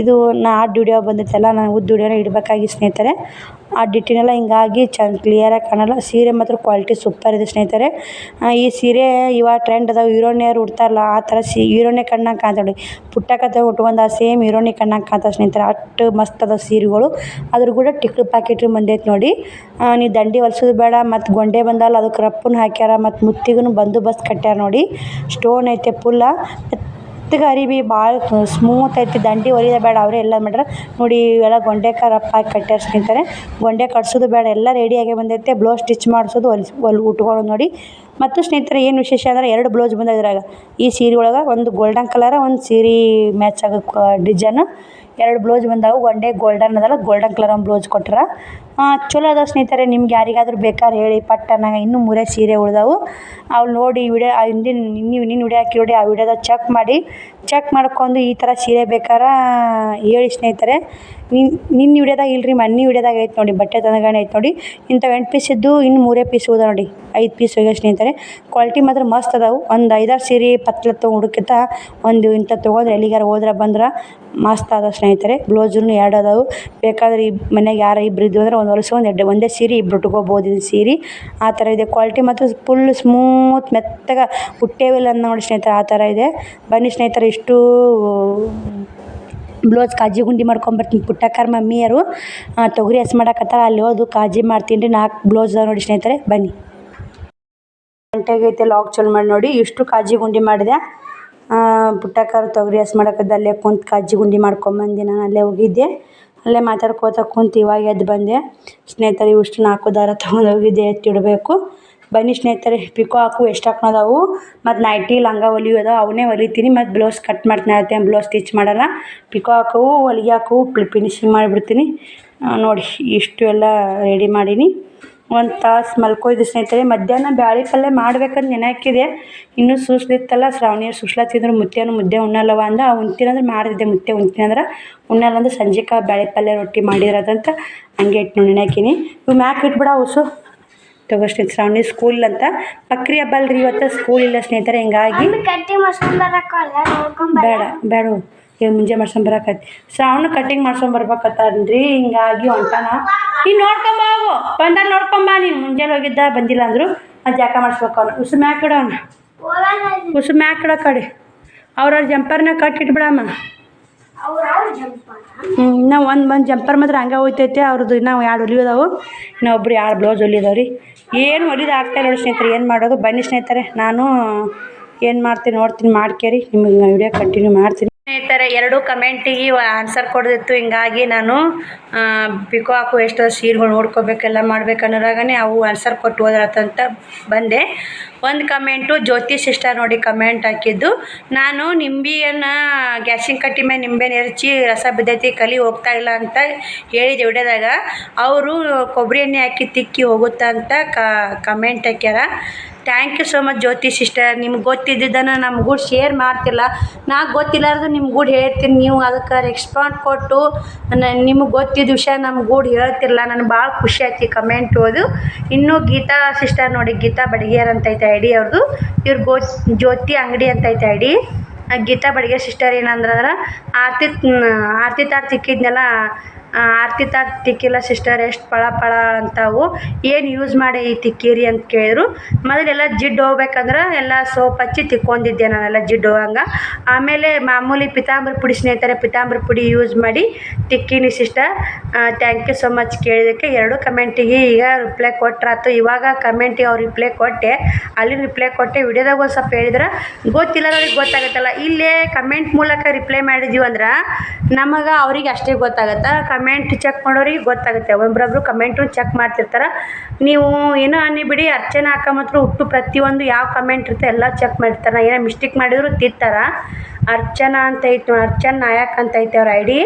ಇದು ನಾ ಆರ್ಡ್ ವಿಡಿಯೋ ಬಂದೈತಲ್ಲ, ನಾನು ಉದ್ದ ವಿಡಿಯೋನ ಇಡಬೇಕಾಗಿ ಸ್ನೇಹಿತರೆ. ಅಡ್ಡಿಟ್ಟಿನೆಲ್ಲ ಹಿಂಗಾಗಿ ಚಂದ ಕ್ಲಿಯರಾಗಿ ಕಾಣಲ್ಲ. ಸೀರೆ ಮಾತ್ರ ಕ್ವಾಲಿಟಿ ಸೂಪರ್ ಇದೆ ಸ್ನೇಹಿತರೆ. ಆ, ಈ ಸೀರೆ ಇವಾಗ ಟ್ರೆಂಡ್ ಅದಾವೆ ಹೀರೋಣಿಯರು ಉಡ್ತಾರಲ್ಲ ಆ ಥರ ಸಿ ಹೀರೋಣಿ ಕಣ್ಣಾಗ ಕಾಣ್ತಾವೆ ಪುಟ್ಟಕತೆ ಉಟ್ಕೊಂಡ ಸೇಮ್ ಹೀರೋಣಿ ಕಣ್ಣಾಗ ಕಾಣ್ತಾವೆ ಸ್ನೇಹಿತರೆ. ಅಷ್ಟು ಮಸ್ತ್ ಅದಾವೆ ಸೀರೆಗಳು. ಅದ್ರ ಕೂಡ ಪ್ಯಾಕೆಟ್ ಬಂದೈತೆ ನೋಡಿ. ನೀ ದಂಡಿ ಹೊಲ್ಸೋದು ಬೇಡ ಮತ್ತು ಗೊಂಡೆ ಬಂದಲ್ಲ ಅದಕ್ಕೆ ರಪ್ಪನ್ನು ಹಾಕ್ಯಾರ ಮತ್ತು ಮುತ್ತಿಗೂ ಬಂದೋಬಸ್ತ್ ಕಟ್ಟ್ಯಾರ ನೋಡಿ. ಸ್ಟೋನ್ ಐತೆ ಫುಲ್ಲ ಮೆತ್ತಗೆ ಅರಿವಿ ಭಾಳ ಸ್ಮೂತ್ ಐತಿ, ದಂಡಿ ಹೊಲಿಯೋದು ಬೇಡ, ಅವರೇ ಎಲ್ಲ ಮಾಡ್ಯಾರ. ನೋಡಿ, ಇವೆಲ್ಲ ಗೊಂಡೆ ಹಾಕಿ ಕಟ್ಟ್ಯಾರ ಸ್ನೇಹಿತರೆ ಗೊಂಡೆ ಕಟ್ಸೋದು ಬೇಡ, ಎಲ್ಲ ರೆಡಿಯಾಗಿ ಬಂದೈತೆ. ಬ್ಲೌಸ್ ಸ್ಟಿಚ್ ಮಾಡಿಸೋದು ಹೊಲಿಸ್ ಹೊಲ್ ಉಟ್ಕೊಳ್ಳೋದು ನೋಡಿ. ಮತ್ತು ಸ್ನೇಹಿತರೆ, ಏನು ವಿಶೇಷ ಅಂದ್ರೆ ಎರಡು ಬ್ಲೌಸ್ ಬಂದ ಇದ್ರಾಗ. ಈ ಸೀರೆ ಒಳಗೆ ಒಂದು ಗೋಲ್ಡನ್ ಕಲರ ಒಂದು ಸೀರೆ ಮ್ಯಾಚ್ ಆಗೋ ಡಿಜೈನು ಎರಡು ಬ್ಲೌಸ್ ಬಂದಾವು. ಗೊಂಡೆ ಗೋಲ್ಡನ್ ಅದಲ್ಲ ಗೋಲ್ಡನ್ ಕಲರ್ ಒಂದು ಬ್ಲೌಸ್ ಕೊಟ್ರ. ಚಲೋ ಅದ ಸ್ನೇಹಿತರೆ, ನಿಮ್ಗೆ ಯಾರಿಗಾದ್ರೂ ಬೇಕಾದ್ರೆ ಹೇಳಿ ಪಟ್ಟನಾಗ ನಂಗೆ ಇನ್ನೂ ಮೂರೇ ಸೀರೆ ಉಳ್ದಾವು. ಅವು ನೋಡಿ ವಿಡಿಯೋ ಹಿಂದಿನ ನಿನ್ನ ವಿಡಿಯೋ ಹಾಕಿ ನೋಡಿ ಆ ವಿಡಿಯೋದಾಗ ಚೆಕ್ ಮಾಡಿ. ಚೆಕ್ ಮಾಡ್ಕೊಂಡು ಈ ಥರ ಸೀರೆ ಬೇಕಾರ, ಹೇಳಿ ಸ್ನೇಹಿತರೆ. ನಿನ್ನ ನಿನ್ನ ವಿಡಿಯೋದಾಗ ಇಲ್ರಿ ಮನ್ನಿ ವಿಡಿಯೋದಾಗ ಐತೆ ನೋಡಿ, ಬಟ್ಟೆ ತಂದಗಾಣೆ ಐತೆ ನೋಡಿ. ಇಂಥವು ಎಂಟು ಪೀಸ್ ಇದ್ದು ಇನ್ನು ಮೂರೇ ಪೀಸ್ ಹೋದ ನೋಡಿ. ಐದು ಪೀಸ್ ಹೋಗ್ಯ ಸ್ನೇಹಿತರೆ. ಕ್ವಾಲಿಟಿ ಮಾತ್ರ ಮಸ್ತ್ ಅದಾವು. ಒಂದು ಐದಾರು ಸೀರೆ ಪತ್ಲತ್ತು ತೊಗೊಂಡು ಹುಡುಕಿತ ಒಂದು ಇಂಥ ತೊಗೊಂಡ್ರೆ ಎಲ್ಲಿಗಾರ ಹೋದ್ರೆ ಬಂದ್ರೆ ಮಸ್ತ್ ಅದ ಸ್ನೇಹಿತರೆ. ಬ್ಲೌಸನ್ನು ಎರಡು ಅದಾವು. ಬೇಕಾದ್ರೆ ಮನೆಗೆ ಯಾರು ಇಬ್ರು ಇದ್ವು ಅಂದ್ರೆ ಒಂದು ಹೊಲ್ಸ್ಕೊಂಡು ಎರಡು ಒಂದೇ ಸೀರೆ ಇಬ್ರು ಉಟ್ಕೋಬೋದು ಇದು ಸೀರೆ. ಆ ಥರ ಇದೆ. ಕ್ವಾಲಿಟಿ ಮತ್ತು ಫುಲ್ ಸ್ಮೂತ್ ಮೆತ್ತಗೆ ಹುಟ್ಟೇವಿಲ್ಲ ಅಂತ ನೋಡಿ ಸ್ನೇಹಿತರೆ, ಆ ಥರ ಇದೆ. ಬನ್ನಿ ಸ್ನೇಹಿತರೆ, ಇಷ್ಟು ಬ್ಲೌಸ್ ಕಾಜಿ ಗುಂಡಿ ಮಾಡ್ಕೊಂಬರ್ತೀನಿ ಪುಟ್ಟಕ್ಕಾರ ಮಮ್ಮಿಯರು ತೊಗರಿ ಹಸಿ ಮಾಡಕತ್ತಾರ. ಅಲ್ಲಿ ಹೋದು, ಕಾಜಿ ಮಾಡ್ತೀನಿ. ರೀ ನಾಲ್ಕು ಬ್ಲೌಸ್ ನೋಡಿ ಸ್ನೇಹಿತರೆ, ಬನ್ನಿ. ಗಂಟೆಗೆ ಲಾಕ್ ಚಲ್ ಮಾಡಿ ನೋಡಿ. ಇಷ್ಟು ಕಾಜಿ ಗುಂಡಿ ಮಾಡಿದೆ. ಪುಟ್ಟಕ್ಕರು ತೊಗರಿ ಹಸ್ ಮಾಡಕದ್ದ ಅಲ್ಲೇ ಕುಂತು ಕಜ್ಜಿ ಗುಂಡಿ ಮಾಡ್ಕೊಂಬಂದು ನಾನು ಅಲ್ಲೇ ಹೋಗಿದ್ದೆ. ಅಲ್ಲೇ ಮಾತಾಡ್ಕೋತ ಕುಂತು ಇವಾಗ ಎದ್ದು ಬಂದೆ. ಸ್ನೇಹಿತರೆ ಇವಿಷ್ಟು ನಾಲ್ಕು ದಾರ ತೊಗೊಂಡು ಹೋಗಿದ್ದೆ ಎತ್ತಿಡಬೇಕು ಬನ್ನಿ ಸ್ನೇಹಿತರೆ, ಪಿಕೋ ಹಾಕು ಎಷ್ಟು ಹಾಕೋದಾವು ಮತ್ತು ನೈಟಿ, ಲಂಗ ಹೊಲಿಯೋದು ಅವನ್ನೇ ಹೊಲಿತೀನಿ ಮತ್ತು ಬ್ಲೌಸ್ ಕಟ್ ಮಾಡ್ತೀನಿ. ಅತ್ತೆ ಬ್ಲೌಸ್ ಸ್ಟಿಚ್ ಮಾಡಲ್ಲ. ಪಿಕೋ ಹಾಕವು ಹೊಲಿಗೆ ಫಿನಿಶಿಂಗ್ ಮಾಡಿಬಿಡ್ತೀನಿ. ನೋಡಿ, ಇಷ್ಟು ಎಲ್ಲ ರೆಡಿ ಮಾಡೀನಿ. ಒಂದು ತಾಸು ಮಲ್ಕೊಯ್ದು ಸ್ನೇಹಿತರೆ ಮಧ್ಯಾಹ್ನ ಬ್ಯಾಳೆ ಪಲ್ಯ ಮಾಡ್ಬೇಕಂತ ನೆನಕಿದೆ ಇನ್ನೂ ಸುಸ್ಲಿತ್ತಲ್ಲ ಶ್ರಾವಣಿಯರು ಸುಸ್ಲತ್ತಿದ್ರು ಮುತ್ತೆನು ಮುದ್ದೆ ಉಣ್ಣಲ್ಲವ ಅಂದ ಉಣ್ತೀನಂದ್ರೆ ಮಾಡಿದ್ದೆ ಮುತ್ತೆ ಉಣ್ತೀನಂದ್ರೆ ಉಣ್ಣಲ್ಲ ಅಂದ್ರೆ ಸಂಜೆಕ ಬ್ಯಾಳಿ ಪಲ್ಯ ರೊಟ್ಟಿ ಮಾಡಿರೋದಂತ ಹಂಗೆ ಇಟ್ಟು ನೆನಕಿನಿ. ಇವು ಮ್ಯಾಕ್ ಇಟ್ಬಿಡ ಉಸು. ತಗೋ ಸ್ನೇಹಿತ ಶ್ರಾವಣಿ ಸ್ಕೂಲ್ ಅಂತ. ಪಕ್ರಿ ಹಬ್ಬ ಅಲ್ರಿ ಇವತ್ತು ಸ್ಕೂಲ್ ಇಲ್ಲ ಸ್ನೇಹಿತರೆ ಹಿಂಗಾಗಿ ಬೇಡ ಬೇಡ ಮುಂಜೆ ಮಾಡ್ಸ್ಕೊಂಡ್ ಬರಕತ್ತಿ ಶ್ರಾವಣ ಕಟಿಂಗ್ ಮಾಡ್ಸೊಂಡ್ ಬರ್ಬೇಕತ್ತಾನ್ರಿ ಹಿಂಗಾಗಿ ಹೊಂಟಾನ. ನೀನು ನೋಡ್ಕೊಂಬ ಹೋಗು. ಬಂದಾಗ ನೋಡ್ಕೊಂಬ ನೀನು ಮುಂಜಾನೆ ಹೋಗಿದ್ದ ಬಂದಿಲ್ಲ ಅಂದರು ಅದು ಜಾಕ ಮಾಡಿಸ್ಬೇಕು ಅವನು? ಉಸು ಮ್ಯಾಕ್ ಇಡೋಣ ಉಸು ಮ್ಯಾಕ್ ಇಡೋ ಕಡೆ. ಅವ್ರವ್ರ ಜಂಪರ್ನ ಕಟ್ಟಿಟ್ಬಿಡಮ್ಮ ಹ್ಞೂ ಇನ್ನೂ ಒಂದು ಒಂದು ಜಂಪರ್ ಮಾತ್ರ ಹಂಗೆ ಹೋಯ್ತೈತೆ ಅವ್ರದ್ದು ಇನ್ನೂ ಎರಡು ಹೊಲಿಯೋದವು ಇನ್ನೊಬ್ರು ಎರಡು ಬ್ಲೌಸ್ ಹೊಲಿಯೋದವು ರೀ ಏನು ಹೊಲಿದು ಆಗ್ತಾ ನೋಡಿ ಸ್ನೇಹಿತರೆ ಏನು ಮಾಡೋದು? ಬನ್ನಿ ಸ್ನೇಹಿತರೆ ನಾನು ಏನು ಮಾಡ್ತೀನಿ ನೋಡ್ತೀನಿ ಮಾಡ್ಕೇರಿ. ನಿಮಗೆ ವಿಡಿಯೋ ಕಂಟಿನ್ಯೂ ಮಾಡ್ತೀನಿ. ಸ್ನೇಹಿತರೆ, ಎರಡು ಕಮೆಂಟಿಗೆ ಆನ್ಸರ್ ಕೊಡೋದಿತ್ತು. ಹಿಂಗಾಗಿ ನಾನು ಪಿಕೋ ಹಾಕು ಎಷ್ಟೋ ಸೀರೆಗಳು ನೋಡ್ಕೋಬೇಕೆಲ್ಲ ಮಾಡ್ಬೇಕು ಅನ್ನೋರಾಗನೇ ಅವು ಆನ್ಸರ್ ಕೊಟ್ಟು ಹೋದ್ರತಂತ ಬಂದೆ. ಒಂದು ಕಮೆಂಟು ಜ್ಯೋತಿ ಸಿಸ್ಟರ್ ನೋಡಿ ಕಮೆಂಟ್ ಹಾಕಿದ್ದು. ನಾನು ನಿಂಬೆಯನ್ನು ಗ್ಯಾಸಿನ ಕಟ್ಟಿ ಮೇಲೆ ನಿಂಬೆ ನೆರಚಿ ರಸ ಬಿದ್ದೈತಿ, ಕಲಿ ಹೋಗ್ತಾ ಇಲ್ಲ ಅಂತ ಹೇಳಿದೆ ವಿಡಿಯೋದಾಗ. ಅವರು ಕೊಬ್ಬರಿ ಎಣ್ಣೆ ಹಾಕಿ ತಿಕ್ಕಿ ಹೋಗುತ್ತಾ ಅಂತ ಕಮೆಂಟ್ ಹಾಕ್ಯಾರ. Thank you so much Jyoti sister. ನಿಮ್ಗೆ ಗೊತ್ತಿದ್ದನ್ನು ನಮ್ಗೂ ಶೇರ್ ಮಾಡ್ತಿಲ್ಲ. ನಾ ಗೊತ್ತಿಲ್ಲಾರ್ದು ನಿಮ್ಮ ಗೂಡ್ ಹೇಳ್ತೀನಿ. ನೀವು ಅದಕ್ಕೆ ರೆಸ್ಪಾಂಡ್ ಕೊಟ್ಟು ನಿಮ್ಗೆ ಗೊತ್ತಿದ್ದ ವಿಷಯ ನಮ್ಮ ಗೂಡ್ ಹೇಳ್ತಿರಲ್ಲ ನನಗೆ ಭಾಳ ಖುಷಿ ಆಯ್ತು ಕಮೆಂಟ್ ಓದು. ಇನ್ನೂ ಗೀತಾ ಸಿಸ್ಟರ್ ನೋಡಿ, ಗೀತಾ ಬಡಿಗೇರ್ ಅಂತ ಐತೆ ಐ ಡಿ ಅವ್ರದ್ದು ಇವ್ರ ಗೋ ಜ್ಯೋತಿ ಅಂಗಡಿ ಅಂತ ಐತೆ ಐ ಡಿ. ಗೀತಾ ಬಡಿಗೆ ಸಿಸ್ಟರ್ ಏನಂದ್ರೆ ಆರತಿ ಆರತಿ ತಾರ್ ತಿಕ್ಕಿದ್ನೆಲ್ಲ ಆರತಿ ತಾಟ್ ತಿಕ್ಕಿಲ್ಲ ಸಿಸ್ಟರ್ ಎಷ್ಟು ಪಳ ಪಳ ಅಂತವು. ಏನು ಯೂಸ್ ಮಾಡಿ ಈ ತಿಕ್ಕೀರಿ ಅಂತ ಕೇಳಿದ್ರು. ಮೊದಲೆಲ್ಲ ಜಿಡ್ಡು ಹೋಗ್ಬೇಕಂದ್ರೆ ಎಲ್ಲ ಸೋಪ್ ಹಚ್ಚಿ ತಿಕ್ಕೊಂಡಿದ್ದೆ ನಾನೆಲ್ಲ ಜಿಡ್ಡು ಹೋಗಂಗ. ಆಮೇಲೆ ಮಾಮೂಲಿ ಪಿತಾಂಬರಿ ಪುಡಿ ಸ್ನೇಹಿತರೆ, ಪಿತಾಂಬರಿ ಪುಡಿ ಯೂಸ್ ಮಾಡಿ ತಿಕ್ಕೀನಿ sister thank you so much ಕೇಳಿದ್ದಕ್ಕೆ ಎರಡು ಕಮೆಂಟಿಗೆ ಈಗ ರಿಪ್ಲೈ ಕೊಟ್ರಾತು. ಇವಾಗ ಕಮೆಂಟಿಗೆ ಅವ್ರು ರಿಪ್ಲೈ ಕೊಟ್ಟೆ. ಅಲ್ಲಿ ರಿಪ್ಲೈ ಕೊಟ್ಟೆ. ವಿಡಿಯೋದಾಗ ಒಂದು ಸ್ವಲ್ಪ ಹೇಳಿದ್ರೆ. ಗೊತ್ತಿಲ್ಲದವ್ರಿಗೆ ಗೊತ್ತಾಗುತ್ತಲ್ಲ. ಇಲ್ಲೇ ಕಮೆಂಟ್ ಮೂಲಕ ರಿಪ್ಲೈ ಮಾಡಿದೀವಿ ಅಂದ್ರೆ ನಮಗೆ ಅವ್ರಿಗೆ ಅಷ್ಟೇ ಗೊತ್ತಾಗುತ್ತೆ. ಚೆಕ್ ಮಾಡೋರಿಗೆ ಗೊತ್ತಾಗುತ್ತೆ. ಒಬ್ಬೊಬ್ರು ಕಮೆಂಟು ಚೆಕ್ ಮಾಡ್ತಿರ್ತಾರೆ. ನೀವು ಏನೋ ಅನ್ನಿ ಬಿಡಿ, ಅರ್ಚನೆ ಹಾಕೋ ಮಾತ್ರ ಹುಟ್ಟು ಪ್ರತಿಯೊಂದು ಯಾವ ಕಮೆಂಟ್ ಇರುತ್ತೆ ಎಲ್ಲ ಚೆಕ್ ಮಾಡ್ತಾರೆ. ಏನೋ ಮಿಸ್ಟೇಕ್ ಮಾಡಿದ್ರು ತಿಂತಾರೆ ಅರ್ಚನಾ ಅಂತ ಐತೆ ನೋಡಿ, ಅರ್ಚನ್ ನಾಯಕ್ ಅಂತ ಐತೆ ಅವ್ರ ಐ ಡಿ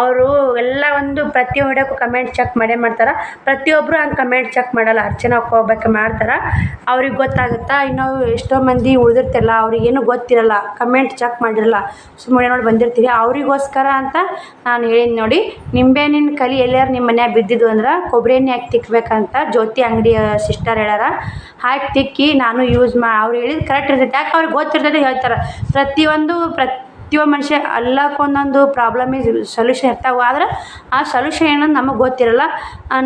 ಅವರು ಎಲ್ಲ ಒಂದು ಪ್ರತಿ ವಿಡಿಯೋಕ್ಕೂ ಕಮೆಂಟ್ ಚೆಕ್ ಮಾಡೇ ಮಾಡ್ತಾರೆ. ಪ್ರತಿಯೊಬ್ಬರು ಹಂಗೆ ಕಮೆಂಟ್ ಚೆಕ್ ಮಾಡಲ್ಲ, ಅರ್ಚನಾ ಹೋಗ್ಬೇಕು ಮಾಡ್ತಾರೆ. ಅವ್ರಿಗೆ ಗೊತ್ತಾಗುತ್ತಾ, ಇನ್ನು ಎಷ್ಟೋ ಮಂದಿ ಉಳಿದಿರ್ತಿರಲ್ಲ ಅವ್ರಿಗೇನು ಗೊತ್ತಿರಲ್ಲ ಕಮೆಂಟ್ ಚೆಕ್ ಮಾಡಿರಲ್ಲ. ಸುಮ್ಮನೆ ನೋಡಿ ಬಂದಿರ್ತೀವಿ ಅವರಿಗೋಸ್ಕರ ಅಂತ ನಾನು ಹೇಳಿದ್ದು ನೋಡಿ, ನಿಂಬೆಹಣ್ಣಿನ ಕಲಿ ಎಲ್ಲಾರು ನಿಮ್ಮ ಮನ್ಯಾಗ ಬಿದ್ದಿದ್ದು ಅಂದ್ರೆ ಕೊಬ್ಬರಿ ಎಣ್ಣೆ ಹಾಕಿ ತಿಕ್ಕಬೇಕಂತ ಜ್ಯೋತಿ ಅಂಗಡಿ ಸಿಸ್ಟರ್ ಹೇಳ್ಯಾರ ಹಾಕಿ ತಿಕ್ಕಿ, ನಾನು ಯೂಸ್ ಮಾ ಅವ್ರು ಹೇಳಿದ ಕರೆಕ್ಟ್ ಇರ್ತೈತೆ. ಯಾಕೆ ಅವ್ರಿಗೆ ಗೊತ್ತಿರ್ತೈತೆ ಹೇಳ್ತಾರೆ. ಪ್ರತಿಯೊಂದು ಪ್ರತಿಯೊಬ್ಬ ಮನುಷ್ಯ ಎಲ್ಲಕ್ಕೊಂದೊಂದು ಇಸ್ ಸೊಲ್ಯೂಷನ್ ಇರ್ತಾವೆ. ಆದ್ರೆ ಆ ಸೊಲ್ಯೂಷನ್ ಏನಂತ ನಮಗೆ ಗೊತ್ತಿರಲ್ಲ.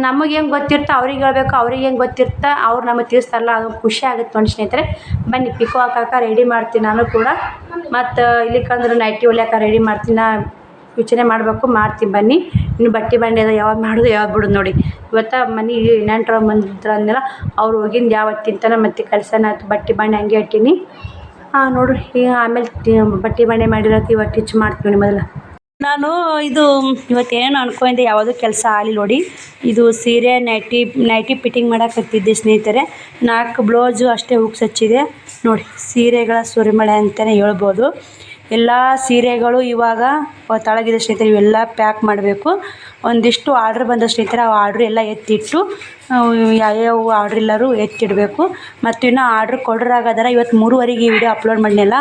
ನಮಗೆ ಏನು ಗೊತ್ತಿರ್ತಾ, ಅವ್ರಿಗೆ ಹೇಳ್ಬೇಕು, ಅವ್ರಿಗೆ ಏನು ಗೊತ್ತಿರ್ತಾ, ಅವ್ರು ನಮಗೆ ತಿಳಿಸ್ತಾರಲ್ಲ. ಅದು ಖುಷಿ ಆಗುತ್ತೆ ಒಂದು ಸ್ನೇಹಿತರೆ. ಬನ್ನಿ ಪಿಕೋ ಹಾಕಕ್ಕೆ ರೆಡಿ ಮಾಡ್ತೀನಿ ನಾನು ಕೂಡ. ಮತ್ತು ಇಲ್ಲಿಕಂದ್ರೆ ನೈಟಿ ಹೊಲಿಯಾಕ ರೆಡಿ ಮಾಡ್ತೀನಿ. ಯೋಚನೆ ಮಾಡಬೇಕು, ಮಾಡ್ತೀನಿ ಬನ್ನಿ. ಇನ್ನು ಬಟ್ಟೆ ಬಂಡೆ ಅದ ಯಾವಾಗ ಮಾಡೋದು ಯಾವಾಗ ಬಿಡೋದು ನೋಡಿ. ಇವತ್ತು ಮನೆ ನೆಂಟ್ರು ಬಂದಿದ್ರು ಅಂದೆಲ್ಲ ಅವ್ರು ಹೋಗಿಂದು ಯಾವತ್ತಿಂತನ ಮತ್ತೆ ಕೆಲಸನ ಆಯ್ತು ಬಟ್ಟೆ ಬಂಡೆ ಹಂಗೆ ಇಟ್ಟೀನಿ. ಹಾಂ ನೋಡ್ರಿ ಆಮೇಲೆ ಬಟ್ಟೆ ಬಂಡೆ ಮಾಡಿರೋದು ಇವತ್ತು ಟಿಚ್ ಮಾಡ್ತೀವಿ ಮೊದಲು. ನಾನು ಇದು ಇವತ್ತೇನು ಅನ್ಕೊಂಡಿದ್ದೆ, ಯಾವುದೂ ಕೆಲಸ ಆಗಲಿ ನೋಡಿ. ಇದು ಸೀರೆ, ನೈಟಿ ನೈಟಿ ಫಿಟ್ಟಿಂಗ್ ಮಾಡಕತ್ತಿದ್ದೆ ಸ್ನೇಹಿತರೆ. ನಾಲ್ಕು ಬ್ಲೌಸು ಅಷ್ಟೇ ಹುಕ್ಸ್ ಹಚ್ಚಿದೆ. ನೋಡಿ, ಸೀರೆಗಳ ಸುರಿಮಳೆ ಅಂತಲೇ ಹೇಳ್ಬೋದು. ಎಲ್ಲ ಸೀರೆಗಳು ಇವಾಗ ತಳಗಿದೆ ಸ್ನೇಹಿತರೆ ಇವೆಲ್ಲ ಪ್ಯಾಕ್ ಮಾಡಬೇಕು. ಒಂದಿಷ್ಟು ಆರ್ಡ್ರ್ ಬಂದ ಸ್ನೇಹಿತರೆ ಆ ಆರ್ಡ್ರ್ ಎಲ್ಲ ಎತ್ತಿಟ್ಟು ಯಾವ ಯಾವ್ಯಾವ ಆರ್ಡ್ರ್ ಎಲ್ಲರೂ ಎತ್ತಿಡಬೇಕು. ಮತ್ತು ಇನ್ನು ಆರ್ಡ್ರ್ ಕೊಡ್ರಾಗದಾರ ಇವತ್ತು ಮೂರುವರೆಗೆ ಈ ವಿಡಿಯೋ ಅಪ್ಲೋಡ್ ಮಾಡಿನಲ್ಲ,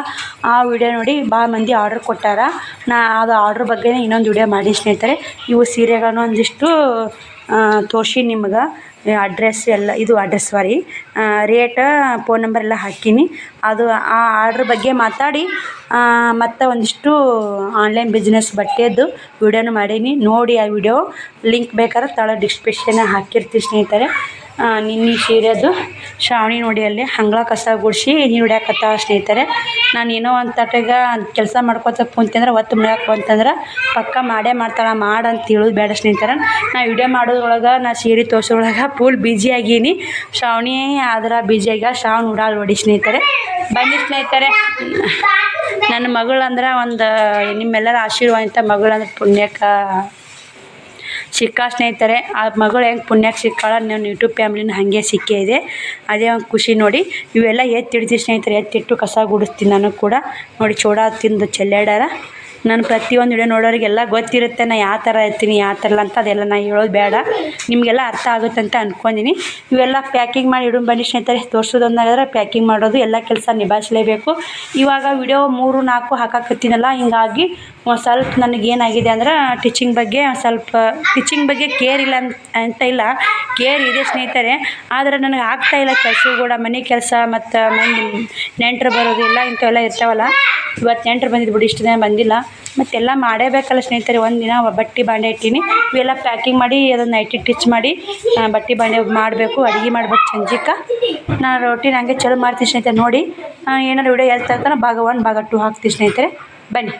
ಆ ವಿಡಿಯೋ ನೋಡಿ ಭಾಳ ಮಂದಿ ಆರ್ಡ್ರ್ ಕೊಟ್ಟಾರ. ನಾ ಅದು ಆರ್ಡ್ರ್ ಬಗ್ಗೆನೇ ಇನ್ನೊಂದು ವಿಡಿಯೋ ಮಾಡಿ ಸ್ನೇಹಿತರೆ. ಇವು ಸೀರೆಗಳನ್ನ ಒಂದಿಷ್ಟು ತೋರಿಸಿ ನಿಮ್ಗೆ. ಅಡ್ರೆಸ್ ಎಲ್ಲ, ಇದು address sari rate phone number ಎಲ್ಲ ಹಾಕೀನಿ. ಅದು ಆ ಆರ್ಡ್ರ್ ಬಗ್ಗೆ ಮಾತಾಡಿ. ಮತ್ತು ಒಂದಿಷ್ಟು ಆನ್ಲೈನ್ ಬಿಸ್ನೆಸ್ ಬಟ್ಟೆಯದ್ದು ವಿಡಿಯೋನು ಮಾಡೀನಿ. ನೋಡಿ ಆ ವಿಡಿಯೋ ಲಿಂಕ್ ಬೇಕಾದ್ರೆ ತಳ ಡಿಸ್ಕ್ರಿಪ್ಷನ್ ಹಾಕಿರ್ತೀವಿ ಸ್ನೇಹಿತರೆ. ನಿನ್ನೆ ಸೀರೆದು ಶ್ರಾವಣಿ ನೋಡಿ ಅಲ್ಲಿ ಹಂಗಳ ಕಸ ಗುಡಿಸಿ ನೀರು ಹೊಡ್ಯಾಕತ್ತಾಳ ಸ್ನೇಹಿತರೆ. ನಾನು ಏನೋ ಒಂದು ತಟಗ ಕೆಲಸ ಮಾಡ್ಕೊತ ಕುಂತಂದ್ರೆ ಒತ್ತು ಮುಳ್ಯಾಕ ಬಂತಂದ್ರೆ ಪಕ್ಕ ಮಾಡೇ ಮಾಡ್ತಾಳೆ, ಮಾಡು ಅಂತ ಹೇಳೋದು ಬೇಡ ಸ್ನೇಹಿತರೆ. ನಾ ವಿಡಿಯೋ ಮಾಡೋದ್ರೊಳಗೆ, ನಾ ಸೀರೆ ತೋರ್ಸೋದ್ರೊಳಗೆ ಫುಲ್ ಬ್ಯುಸಿ ಆಗೀನಿ. ಶ್ರಾವಣಿ ಆದ್ರೆ ಬ್ಯುಸಿ ಆಗ ಶ್ರಾವಣ ಉಡಾಲ್ ನೋಡಿ ಸ್ನೇಹಿತರೆ. ಬನ್ನಿ ಸ್ನೇಹಿತರೆ. ನನ್ನ ಮಗಳಂದ್ರೆ ಒಂದು, ನಿಮ್ಮೆಲ್ಲರ ಆಶೀರ್ವಾದ ಮಗಳು ಮಗಳಂದ್ರೆ ಪುಣ್ಯಕ್ಕೆ ಸಿಕ್ಕ ಸ್ನೇಹಿತರೆ, ಆ ಮಗಳು ಹೆಂಗೆ ಪುಣ್ಯಕ್ಕೆ ಸಿಕ್ಕಾಳ ನನ್ನ ಯೂಟ್ಯೂಬ್ ಫ್ಯಾಮ್ಲಿನ ಹಾಗೆ ಸಿಕ್ಕೇ ಇದೆ. ಅದೇ ಒಂದು ಖುಷಿ ನೋಡಿ, ಇವೆಲ್ಲ ಎತ್ತಿಡ್ತೀವಿ ಸ್ನೇಹಿತರೆ ಎತ್ತಿಟ್ಟು ಕಸ ಗುಡಿಸ್ತೀನಿ ನಾನು ಕೂಡ. ನೋಡಿ, ಚೂಡ ತಿಂದು ಚೆಲ್ಲಾಡ್ಯಾರ ನಾನು ಪ್ರತಿಯೊಂದು ವಿಡಿಯೋ ನೋಡೋರಿಗೆಲ್ಲ ಗೊತ್ತಿರುತ್ತೆ ನಾನು ಯಾವ ಥರ ಇರ್ತೀನಿ, ಯಾವ ಥರ ಅಂತ ಅದೆಲ್ಲ ನಾನು ಹೇಳೋದು ಬೇಡ. ನಿಮಗೆಲ್ಲ ಅರ್ಥ ಆಗುತ್ತೆ ಅಂತ ಅಂದ್ಕೊಂಡಿನಿ ಇವೆಲ್ಲ ಪ್ಯಾಕಿಂಗ್ ಮಾಡಿ ಇಡೋಣ ಬನ್ನಿ ಸ್ನೇಹಿತರೆ. ತೋರಿಸೋದೊಂದಾದ್ರೆ ಪ್ಯಾಕಿಂಗ್ ಮಾಡೋದು ಎಲ್ಲ ಕೆಲಸ ನಿಭಾಯಿಸಲೇಬೇಕು. ಇವಾಗ ವಿಡಿಯೋ ಮೂರು, ನಾಲ್ಕು ಹಾಕಾಕತ್ತೀನಲ್ಲ, ಹಿಂಗಾಗಿ ಒಂದು ಸ್ವಲ್ಪ ನನಗೇನಾಗಿದೆ ಅಂದ್ರೆ ಟೀಚಿಂಗ್ ಬಗ್ಗೆ ಒಂದು ಸ್ವಲ್ಪ ಟೀಚಿಂಗ್ ಬಗ್ಗೆ ಕೇರ್ ಇಲ್ಲ ಅಂತ ಅಂತ ಇಲ್ಲ. ಕೇರ್ ಇದೆ ಸ್ನೇಹಿತರೆ. ಆದರೆ ನನಗೆ ಆಗ್ತಾ ಇಲ್ಲ ಕೆಲಸ ಕೂಡ. ಮನೆ ಕೆಲಸ ಮತ್ತು ಮನೆ ನೆಂಟರು ಬರೋದು ಎಲ್ಲ ಇಂಥವೆಲ್ಲ ಇರ್ತಾವಲ್ಲ. ಇವತ್ತು ನೆಂಟರು ಬಂದಿದ್ದು ಬಿಡಿ, ಇಷ್ಟು ದಿನ ಬಂದಿಲ್ಲ. ಮತ್ತೆಲ್ಲ ಮಾಡೇಬೇಕಲ್ಲ ಸ್ನೇಹಿತರೆ, ಒಂದು ದಿನ ಬಟ್ಟೆ ಬಾಂಡೆ ಇಟ್ಟೀನಿ. ಇವೆಲ್ಲ ಪ್ಯಾಕಿಂಗ್ ಮಾಡಿ, ಅದನ್ನು ನೈಟಿ ಟಿಚ್ ಮಾಡಿ ಬಟ್ಟೆ ಬಾಂಡೆ ಮಾಡಬೇಕು, ಅಡುಗೆ ಮಾಡ್ಬೇಕು ಸಂಜಿಕ. ನಾನು ರೊಟ್ಟಿನ ಹಂಗೆ ಚಲೋ ಮಾಡ್ತೀನಿ ಸ್ನೇಹಿತರೆ, ನೋಡಿ. ಏನಾದ್ರು ವಿಡಿಯೋ ಹೇಳ್ತಾ ಭಾಗ ಒನ್ ಭಾಗ ಟು ಹಾಕ್ತೀನಿ ಸ್ನೇಹಿತರೆ. ಬನ್ನಿ.